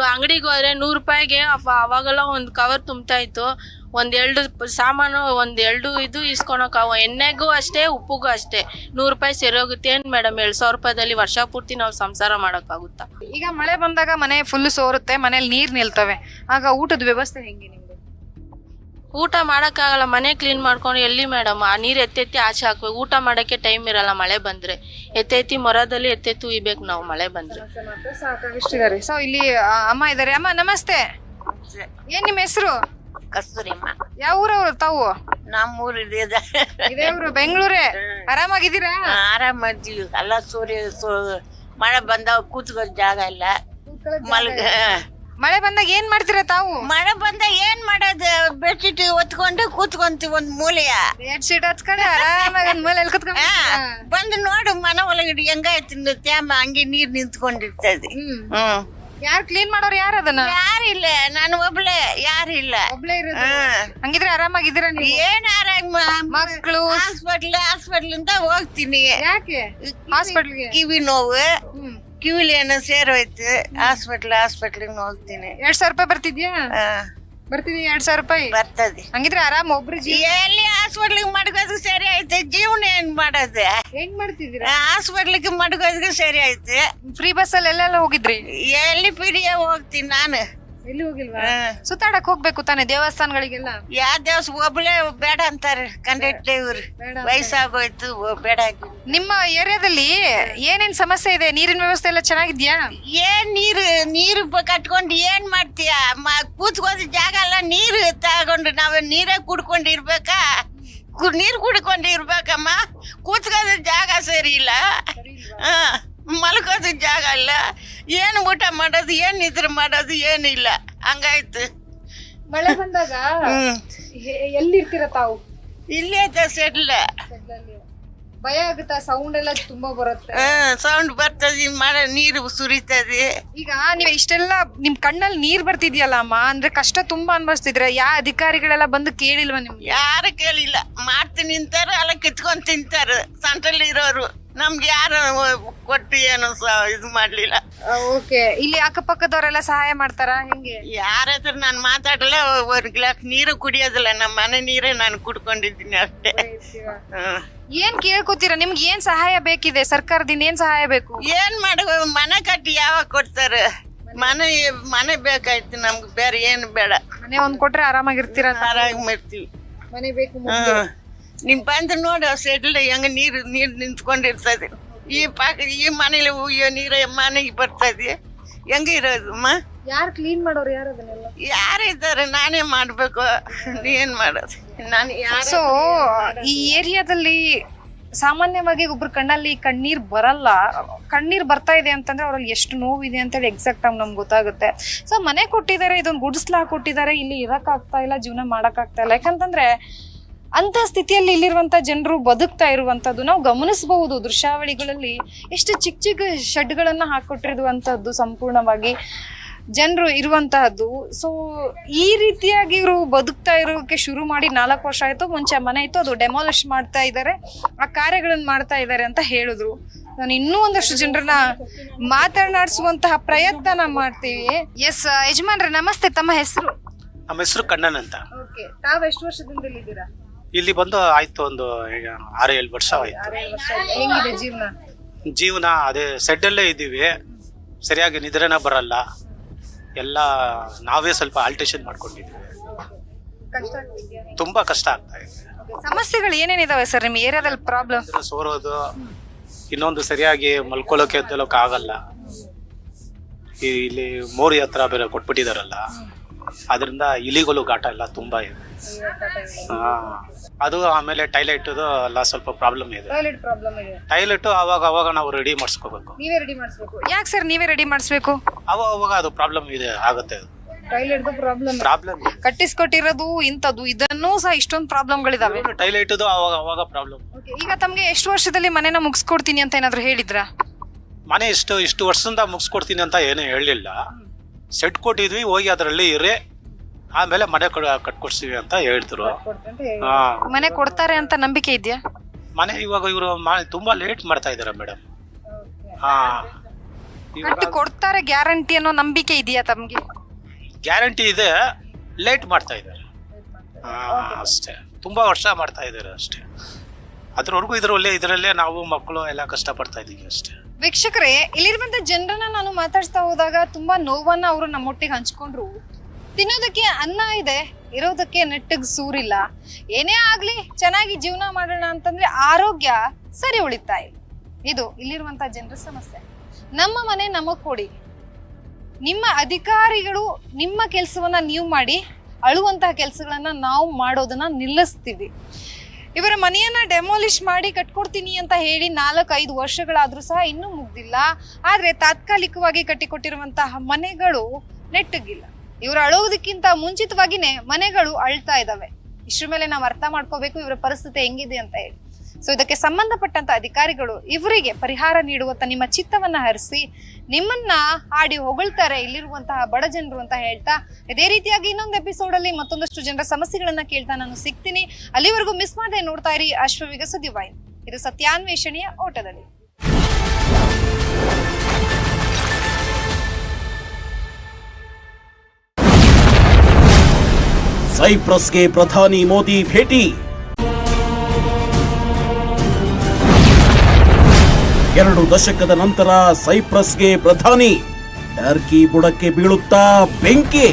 ಅಂಗಡಿಗೆ ಹೋದ್ರೆ ನೂರು ರೂಪಾಯಿಗೆ ಅವ- ಅವಾಗೆಲ್ಲ ಒಂದು ಕವರ್ ತುಂಬ್ತಾ ಇತ್ತು. ಒಂದು ಎರಡು ಸಾಮಾನು ಒಂದೆರಡು ಎರಡು ಇದು ಇಸ್ಕೊಳಕ್ಕಾವ ಎಣ್ಣೆಗೂ ಅಷ್ಟೇ ಉಪ್ಪುಗೂ ಅಷ್ಟೇ. ನೂರು ರೂಪಾಯಿ ಸೆರೋಗುತ್ತೆ ಹೋಗುತ್ತೆ ಏನು ಮೇಡಮ್ ಎರಡು ಸಾವಿರ ರೂಪಾಯಿದಲ್ಲಿ ವರ್ಷ ಪೂರ್ತಿ ನಾವು ಸಂಸಾರ ಮಾಡೋಕ್ಕಾಗುತ್ತಾ? ಈಗ ಮಳೆ ಬಂದಾಗ ಮನೆ ಫುಲ್ ಸೋರುತ್ತೆ ಮನೇಲಿ ನೀರ್ ನಿಲ್ತವೆ. ಆಗ ಊಟದ ವ್ಯವಸ್ಥೆ ಹೆಂಗೆ ನಿಮ್ದು? ಊಟ ಮಾಡೋಕ್ಕಾಗಲ್ಲ ಮನೆ ಕ್ಲೀನ್ ಮಾಡ್ಕೊಂಡು ಎಲ್ಲಿ ಮೇಡಮ್ ಆ ನೀರು ಎತ್ತೆತ್ತಿ ಆಚೆ ಹಾಕ್ಬೇಕು. ಊಟ ಮಾಡೋಕ್ಕೆ ಟೈಮ್ ಇರಲ್ಲ ಮಳೆ ಬಂದರೆ. ಎತ್ತೆತ್ತಿ ಮೊರದಲ್ಲಿ ಎತ್ತೆತ್ತು ಇಬೇಕು ನಾವು ಮಳೆ ಬಂದರೆ. ಸಾಕಾಗಿಷ್ಟಿದ್ದಾರೆ ಸೊ ಇಲ್ಲಿ ಆ, ಅಮ್ಮ ಇದಾರೆ. ಅಮ್ಮ ನಮಸ್ತೆ. ಏನ್ ನಿಮ್ಮ ಹೆಸರು? ಕಸ್ತೂರಿ ಅಮ್ಮ ಯಾವ ಊರವ್ರು ತಾವು? ನಮ್ಮೂರು ಇದೆ. ಇದೇ ಊರು ಬೆಂಗಳೂರೇ? ಆರಾಮಾಗಿದ್ದೀರಾ? ಆರಾಮಾಗಿದ್ದೀವಿ ಎಲ್ಲ ಸೂರ್ಯ ಸು- ಮಳೆ ಬಂದಾಗ ಕೂತ್ಕೋ ಜಾಗ ಇಲ್ಲ. ಮಲ್ಗ ಮಳೆ ಬಂದಾಗ ಏನ್ ಮಾಡ್ತೀರಾ ತಾವು? ಮಳೆ ಬಂದಾಗ ಏನ್ ಮಾಡೋದು? ಬೆಡ್ಶೀಟ್ ಹೊತ್ಕೊಂಡು ಕೂತ್ಕೊಂತೀವಿ ಒಂದ್ ಮೂಲೆಯ. ಬೆಡ್ ಶೀಟ್ ಹಚ್ಕೊಂಡು ಆರಾಮಾಗಿ ಒಂದ್ ಮೂಲೆಯಲ್ಲಿ ಕುತ್ಕೊಂಡು ಆ, ಬಂದು ನೋಡು ಮನೆ ಒಳಗಡೆ ಹೆಂಗಾಯ್ತು ತ್ಯಾಮ ಹಂಗೆ ನೀರ್ ನಿಂತ್ಕೊಂಡಿರ್ತದೆ. ಹ್ಮ್. ಹ್ಮ್. ಯಾರು ಕ್ಲೀನ್ ಮಾಡೋರು ಯಾರು ಅದನ್ನ? ಯಾರಿಲ್ಲ ನಾನು ಒಬ್ಳೆ ಯಾರಿಲ್ಲ ಒಬ್ಳೆ ಇರೋದು. ಹಂಗಿದ್ರೆ ಆರಾಮಾಗಿದ್ದೀರ ನೀವು? ಏನ್ ಆರಾಮ ಮಕ್ಳು? ಹಾಸ್ಪಿಟ್ಲ್ ಹಾಸ್ಪಿಟ್ಲ್ ಅಂತ ಹೋಗ್ತೀನಿ. ಯಾಕೆ? ಹಾಸ್ಪಿಟ್ಲ್ಗೆ ಕಿವಿ ನೋವು. ಕಿವಿಲಿ ಏನೋ ಸೇರೋಯ್ತು ಹಾಸ್ಪಿಟ್ಲ್ ಹಾಸ್ಪಿಟ್ಲಿಗೆ ಹೋಗ್ತೀನಿ. ಎರಡ್ ಸಾವಿರ ರೂಪಾಯಿ ಬರ್ತಿದ್ಯಾ? ಆ, ಬರ್ತಿದ್ಯಾ ಎರಡ್ ಸಾವಿರ ರೂಪಾಯಿ? ಬರ್ತದೆ. ಹಂಗಿದ್ರೆ ಆರಾಮ್ ಒಬ್ರು ಜೀವ ಎಲ್ಲಿ ಹಾಸ್ಪಿಟ್ಲಿಗೆ ಮಡಗೋದು ಸರಿ ಆಯ್ತು. ಜೀವನ ಏನ್ ಮಾಡೋದು? ಹೆಂಗ್ ಮಾಡ್ತಿದ್ದೀರಾ? ಹಾಸ್ಪಿಟ್ಲಿಗೆ ಮಡ್ಗೋದಕ್ಕೆ ಸರಿ ಆಯ್ತು. ಫ್ರೀ ಬಸ್ ಅಲ್ಲಿ ಎಲ್ಲೆಲ್ಲ ಹೋಗಿದ್ರಿ? ಎಲ್ಲಿ ಫ್ರೀ ಹೋಗ್ತೀನಿ ನಾನು. ಎಲ್ಲಿ ಹೋಗಿಲ್ವಾ. ಸುತ್ತಾಡಕ್ ಹೋಗ್ಬೇಕು ತಾನೆ ದೇವಸ್ಥಾನಗಳಿಗೆಲ್ಲ? ಯಾವ ದೇವಸ್ ಒಬ್ಳೆ ಬೇಡ ಅಂತಾರೆ ಇವ್ರು ಬೇಡ ಅಂತಾರೆ. ವಯಸ್ಸಾಗೋಯ್ತು ಬೇಡ. ನಿಮ್ಮ ಏರಿಯಾದಲ್ಲಿ ಏನೇನ್ ಸಮಸ್ಯೆ ಇದೆ? ನೀರಿನ ವ್ಯವಸ್ಥೆ ಎಲ್ಲ ಚೆನ್ನಾಗಿದ್ಯಾ? ಏನ್ ನೀರು ನೀರು ಬ- ಕಟ್ಕೊಂಡು ಏನ್ ಮಾಡ್ತೀಯಾ? ಮ ಕೂತ್ಕೋದ ಜಾಗ ಎಲ್ಲ ನೀರು ತಗೊಂಡು ನಾವ್ ನೀರೇ ಕುಡ್ಕೊಂಡು ಇರ್ಬೇಕಾ ಕು- ನೀರ್ ಕುಡ್ಕೊಂಡು ಇರ್ಬೇಕಮ್ಮ ಕೂತ್ಕೋದ ಜಾಗ ಸರಿ ಇಲ್ಲ. ಹಾ. ಮಲ್ಕೋದು ಜಾಗ ಇಲ್ಲ ಏನು ಊಟ ಮಾಡೋದು ಏನು ನಿದ್ರೆ ಮಾಡೋದು ಏನಿಲ್ಲ ಹಂಗಾಯ್ತು. ಮಳೆ ಬಂದಾಗ ಎಲ್ಲಿರ್ತೀರ ತಾವು? ಇಲ್ಲೇ ಸೆಟ್ಲ ಭಯ ಆಗುತ್ತಾ? ಸೌಂಡ್ ಎಲ್ಲ ತುಂಬಾ ಬರುತ್ತೆ. ಸೌಂಡ್ ಬರ್ತದೆ ಮಳೆ ನೀರು ಸುರಿತದೆ. ಈಗ ನೀವು ಇಷ್ಟೆಲ್ಲ ನಿಮ್ ಕಣ್ಣಲ್ಲಿ ನೀರ್ ಬರ್ತಿದ್ಯಲ್ಲ ಅಮ್ಮ ಅಂದ್ರೆ ಕಷ್ಟ ತುಂಬಾ ಅನ್ಭವಿಸ್ತಿದ್ರೆ ಯಾ ಅಧಿಕಾರಿಗಳೆಲ್ಲ ಬಂದು ಕೇಳಿಲ್ವಾ ನಿಮ್ಗೆ? ಯಾರು ಕೇಳಿಲ್ಲ. ಮಾಡ್ತೀನಿ ನಿಂತಾರ ಅಲ್ಲ ಕಿತ್ಕೊಂಡ್ ತಿಂತಾರ ಸಂತಲ್ಲಿ ಇರೋರು. ನಮ್ಗೆ ಯಾರು ಕೊಟ್ಟು ಏನು ಇದು ಮಾಡ್ಲಿಲ್ಲ. ಓಕೆ ಇಲ್ಲಿ ಅಕ್ಕಪಕ್ಕದವರೆಲ್ಲ ಸಹಾಯ ಮಾಡ್ತಾರ? ಹೆಂಗೆ? ಯಾರ ಹತ್ರ ನಾನು ಮಾತಾಡಲ್ಲ ಒಂದು ಗ್ಲಾಸ್ ನೀರು ಕುಡಿಯೋದಿಲ್ಲ. ನಮ್ಮ ಮನೆ ನೀರೇ ನಾನು ಕುಡ್ಕೊಂಡಿದ್ದೀನಿ ಅಷ್ಟೇ. ಹ್ಮ್. ಏನ್ ಕೇಳ್ಕೊತೀರಾ? ನಿಮ್ಗೆ ಏನ್ ಸಹಾಯ ಬೇಕಿದೆ? ಸರ್ಕಾರದಿಂದ ಏನ್ ಸಹಾಯ ಬೇಕು? ಏನ್ ಮಾಡುವ? ಮನೆ ಕಟ್ಟಿ ಯಾವಾಗ ಕೊಡ್ತಾರೆ? ಮನೆ ಮನೆ ಬೇಕಾಯ್ತು. ನಮ್ಗೆ ಬೇರೆ ಏನು ಬೇಡ. ಮನೆ ಒಂದ್ ಕೊಟ್ರೆ ಆರಾಮಾಗಿರ್ತೀರ ಮಾಡ್ತೀವಿ ಮನೆ ಬೇಕು ಹ್ಮ್. ನಿಮ್ ಬಂದು ನೋಡಿ ಸೆಡ್ಲ್ ಹೆಂಗ ನೀರು ನೀರು ನಿಂತ್ಕೊಂಡಿರ್ತದೆ. ಈ ಪಾಕ ಈ ಮನೇಲಿ ಉಯ್ಯೋ ನೀರು ಮನೆಗೆ ಬರ್ತದೆ ಹೆಂಗ ಇರೋದಮ್ಮ ಯಾರು ಕ್ಲೀನ್ ಮಾಡೋರು ಯಾರು ಅದನ್ನೆಲ್ಲ? ಯಾರಿದ್ದಾರೆ ನಾನೇ ಮಾಡ್ಬೇಕು. ಏನ್ ಮಾಡೋದು ನಾನು ಯಾರು ಸೊ ಈ ಏರಿಯಾದಲ್ಲಿ ಸಾಮಾನ್ಯವಾಗಿ ಒಬ್ರು ಕಣ್ಣಲ್ಲಿ ಕಣ್ಣೀರ್ ಬರಲ್ಲ. ಕಣ್ಣೀರ್ ಬರ್ತಾ ಇದೆ ಅಂತಂದ್ರೆ ಅವ್ರಲ್ಲಿ ಎಷ್ಟು ನೋವಿದೆ ಅಂತೇಳಿ ಎಕ್ಸಾಕ್ಟ್ ಆಗಿ ನಮ್ಗೆ ಗೊತ್ತಾಗುತ್ತೆ. ಸೊ ಮನೆ ಕೊಟ್ಟಿದ್ದಾರೆ ಇದೊಂದು ಗುಡಿಸ್ಲಾ ಕೊಟ್ಟಿದ್ದಾರೆ. ಇಲ್ಲಿ ಇರಕ್ಕಾಗ್ತಾ ಇಲ್ಲ ಜೀವನ ಮಾಡೋಕ್ಕಾಗ್ತಾ ಇಲ್ಲ. ಯಾಕಂತಂದ್ರೆ ಅಂತ ಸ್ಥಿತಿಯಲ್ಲಿ ಇಲ್ಲಿರುವಂತ ಜನರು ಬದುಕ್ತಾ ಇರುವಂತದ್ದು ನಾವು ಗಮನಿಸಬಹುದು. ದೃಶ್ಯಾವಳಿಗಳಲ್ಲಿ ಎಷ್ಟು ಚಿಕ್ಕ ಚಿಕ್ಕ ಶೆಡ್ಗಳನ್ನ ಹಾಕೊಟ್ಟಿರುವಂತಹದ್ದು ಸಂಪೂರ್ಣವಾಗಿ ಜನರು ಇರುವಂತಹದ್ದು. ಸೊ ಈ ರೀತಿಯಾಗಿ ಇವರು ಬದುಕ್ತಾ ಇರೋಕೆ ಶುರು ಮಾಡಿ ನಾಲ್ಕು ವರ್ಷ ಆಯ್ತು ಮುಂಚೆ ಮನೆ ಇತ್ತು ಅದು ಡೆಮಾಲಿಷ್ ಮಾಡ್ತಾ ಇದ್ದಾರೆ ಆ ಕಾರ್ಯಗಳನ್ನು ಮಾಡ್ತಾ ಇದ್ದಾರೆ ಅಂತ ಹೇಳಿದ್ರು. ನಾನು ಇನ್ನೂ ಒಂದಷ್ಟು ಜನರನ್ನ ಮಾತನಾಡಿಸುವಂತಹ ಪ್ರಯತ್ನ ನಾವು ಮಾಡ್ತೀವಿ. ಎಸ್ ಯಜಮಾನ್ರೆ ನಮಸ್ತೆ. ತಮ್ಮ ಹೆಸರು? ನಮ್ಮ ಹೆಸರು ಕಣ್ಣನ್ ಅಂತ. ಓಕೆ ತಾವು ಎಷ್ಟು ವರ್ಷದಿಂದ ಇಲ್ಲಿದ್ದೀರಾ ಇಲ್ಲಿ ಬಂದು ಆಯ್ತು ಒಂದು ಈಗ ಆರು ಏಳು ವರ್ಷ ಆಯ್ತು. ಹೆಂಗಿದೆ ಜೀವನ? ಜೀವನ ಅದೇ ಸೆಡ್ಡಲ್ಲೇ ಇದ್ದೀವಿ. ಸರಿಯಾಗಿ ನಿದ್ರೆನ ಬರಲ್ಲ. ಎಲ್ಲ ನಾವೇ ಸ್ವಲ್ಪ ಆಲ್ಟೇಷನ್ ಮಾಡ್ಕೊಂಡಿದ್ದೀವಿ. ಕಷ್ಟ ಆಗ್ತಿದ್ಯಾ? ತುಂಬಾ ಕಷ್ಟ ಆಗ್ತಾ ಇದೆ. ಸಮಸ್ಯೆಗಳು ಏನೇನಿದಾವೆ ಸರ್ ನಿಮ್ಮ ಏರಿಯಾದಲ್ಲಿ ಪ್ರಾಬ್ಲಮ್ ಅಂದ್ರೆ ಸೋರೋದು ಇನ್ನೊಂದು ಸರಿಯಾಗಿ ಮಲ್ಕೊಳ್ಳೋಕೆ ಎದ್ದಲೋಕೆ ಆಗಲ್ಲ ಈ ಇಲ್ಲಿ ಮೋರಿ ಹತ್ರ ಬೇರೆ ಕೊಟ್ಬಿಟ್ಟಿದಾರಲ್ಲ. ಅದರಿಂದ ಇಲಿಗಳು ಗಾಟ ಎಲ್ಲ ತುಂಬಾ ಇದೆ. ಹಾ. ಅದು ಆಮೇಲೆ ಟೈಲೆಟ್ ಎಲ್ಲ ಸ್ವಲ್ಪ ಪ್ರಾಬ್ಲಮ್ ಇದೆ. ಟಾಯ್ಲೆಟ್ ಪ್ರಾಬ್ಲಮ್ ಇದೆ. ಟೈಲೆಟ್ ಅವಾಗ ಅವಾಗ ನಾವು ರೆಡಿ ಮಾಡಿಸ್ಕೋಬೇಕು. ನೀವೇ ರೆಡಿ ಮಾಡಿಸ್ಬೇಕು. ಯಾಕೆ ಸರ್ ನೀವೇ ರೆಡಿ ಮಾಡಿಸ್ಬೇಕು? ಅವಾಗ ಅವಾಗ ಅದು ಪ್ರಾಬ್ಲಮ್ ಇದೆ ಆಗುತ್ತೆ ಟಾಯ್ಲೆಟ್ ಪ್ರಾಬ್ಲಮ್ ಪ್ರಾಬ್ಲಮ್ ಕಟ್ಟಿಸ್ಕೊಟ್ಟಿರೋದು ಇಂಥದ್ದು ಇದನ್ನೂ ಸಹ ಇಷ್ಟೊಂದು ಪ್ರಾಬ್ಲಮ್ಗಳಿದಾವೆ. ಟೈಲೆಟ್ ಅವಾಗ ಅವಾಗ ಪ್ರಾಬ್ಲಮ್. ಈಗ ತಮಗೆ ಎಷ್ಟು ವರ್ಷದಲ್ಲಿ ಮನೆನ ಮುಗಿಸ್ಕೊಡ್ತೀನಿ ಅಂತ ಏನಾದ್ರು ಹೇಳಿದ್ರಾ? ಮನೆ ಇಷ್ಟು ಇಷ್ಟು ವರ್ಷದಿಂದ ಮುಗಿಸ್ಕೊಡ್ತೀನಿ ಅಂತ ಏನೂ ಹೇಳಲಿಲ್ಲ ಸೆಟ್ ಕೊಟ್ಟಿದ್ವಿ ಹೋಗಿ ಅದರಲ್ಲಿ ಇರಿ ಆಮೇಲೆ ಮನೆ ಕಟ್ಕೊಡ್ಸಿವಿ ಕಟ್ಕೊಡ್ತೀವಿ ಅಂತ ಹೇಳಿದ್ರು ಹಾಂ ಮನೆ ಕೊಡ್ತಾರೆ ಅಂತ ನಂಬಿಕೆ ಇದೆಯಾ? ಮನೆ ಇವಾಗ ಇವರು ತುಂಬಾ ಲೇಟ್ ಮಾಡ್ತಾ ಇದಾರೆ ಮೇಡಮ್ ಹಾ. ಕಟ್ಟಿ ಕೊಡ್ತಾರೆ ಗ್ಯಾರಂಟಿ ಅನ್ನೋ ನಂಬಿಕೆ ಇದೆಯಾ ತಮ್ಗೆ? ಗ್ಯಾರಂಟಿ ಇದೆ ಲೇಟ್ ಮಾಡ್ತಾ ಇದ್ದಾರೆ ಹಾ ಅಷ್ಟೇ. ತುಂಬಾ ವರ್ಷ ಮಾಡ್ತಾ ಇದ್ದಾರೆ ಅಷ್ಟೇ. ಅದ್ರವರೆಗೂ ಇದ್ರಲ್ಲೇ ಇದರಲ್ಲೇ ನಾವು ಮಕ್ಕಳು ಎಲ್ಲ ಕಷ್ಟ ಪಡ್ತಾ ಇದೀವಿ ಅಷ್ಟೇ. ವೀಕ್ಷಕರೇ, ಇಲ್ಲಿರುವಂತ ಜನರನ್ನ ನಾನು ಮಾತಾಡ್ತಾ ಹೋದಾಗ ತುಂಬಾ ನೋವನ್ನ ಅವರು ನಮ್ಮೊಟ್ಟಿಗೆ ಹಂಚ್ಕೊಂಡ್ರು. ತಿನ್ನೋದಕ್ಕೆ ಅನ್ನ ಇದೆ, ಇರೋದಕ್ಕೆ ನೆಟ್ಟಗ್ ಸೂರಿಲ್ಲ. ಏನೇ ಆಗ್ಲಿ, ಚೆನ್ನಾಗಿ ಜೀವನ ಮಾಡೋಣ ಅಂತಂದ್ರೆ ಆರೋಗ್ಯ ಸರಿ ಉಳಿತಾ ಇಲ್ಲ. ಇದು ಇಲ್ಲಿರುವಂತ ಜನರ ಸಮಸ್ಯೆ. ನಮ್ಮ ಮನೆ ನಮಗ್ ಕೊಡಿ. ನಿಮ್ಮ ಅಧಿಕಾರಿಗಳು ನಿಮ್ಮ ಕೆಲಸವನ್ನ ನೀವು ಮಾಡಿ, ಅಳುವಂತಹ ಕೆಲಸಗಳನ್ನ ನಾವು ಮಾಡೋದನ್ನ ನಿಲ್ಲಿಸ್ತೀವಿ. ಇವರ ಮನೆಯನ್ನ ಡೆಮಾಲಿಷ್ ಮಾಡಿ ಕಟ್ಕೊಡ್ತೀನಿ ಅಂತ ಹೇಳಿ ನಾಲ್ಕು ಐದು ವರ್ಷಗಳಾದ್ರೂ ಸಹ ಇನ್ನೂ ಮುಗ್ದಿಲ್ಲ. ಆದ್ರೆ ತಾತ್ಕಾಲಿಕವಾಗಿ ಕಟ್ಟಿಕೊಟ್ಟಿರುವಂತಹ ಮನೆಗಳು ನೆಟ್ಟಗಿಲ್ಲ. ಇವರು ಅಳೋದಕ್ಕಿಂತ ಮುಂಚಿತವಾಗಿನೇ ಮನೆಗಳು ಅಳ್ತಾ ಇದಾವೆ. ಇಷ್ಟ್ರ ಮೇಲೆ ನಾವು ಅರ್ಥ ಮಾಡ್ಕೋಬೇಕು, ಇವರ ಪರಿಸ್ಥಿತಿ ಹೆಂಗಿದೆ ಅಂತ ಹೇಳಿ. ಸೊ ಇದಕ್ಕೆ ಸಂಬಂಧಪಟ್ಟಂತ ಅಧಿಕಾರಿಗಳು ಇವರಿಗೆ ಪರಿಹಾರ ನೀಡುವಂತ ನಿಮ್ಮ ಚಿತ್ತವನ್ನ ಹರಿಸಿ ನಿಮ್ಮನ್ನ ಹಾಡಿ ಹೊಗಳ್ತಾರೆ ಇಲ್ಲಿರುವಂತಹ ಬಡ ಜನರು ಅಂತ ಹೇಳ್ತಾ, ಇದೇ ರೀತಿಯಾಗಿ ಇನ್ನೊಂದು ಎಪಿಸೋಡ್ ಅಲ್ಲಿ ಮತ್ತೊಂದಷ್ಟು ಜನರ ಸಮಸ್ಯೆಗಳನ್ನ ಕೇಳ್ತಾ ನಾನು ಸಿಗ್ತೀನಿ. ಅಲ್ಲಿವರೆಗೂ ಮಿಸ್ ಮಾಡದೆ ನೋಡ್ತಾ ಇರಿ ಅಶ್ವವಿಗ ಸುದ್ದಿವಾಯ್ ಇದು ಸತ್ಯಾನ್ವೇಷಣೆಯ ಓಟದಲ್ಲಿ. ಸೈಪ್ರಸ್ಗೆ ಪ್ರಧಾನಿ ಮೋದಿ ಭೇಟಿ. ಎರಡು ದಶಕದ ನಂತರ ಸೈಪ್ರಸ್ಗೆ ಪ್ರಧಾನಿ ಟರ್ಕಿ ಬುಡಕ್ಕೆ ಬೀಳುತ್ತಾ ಬೆಂಕಿ.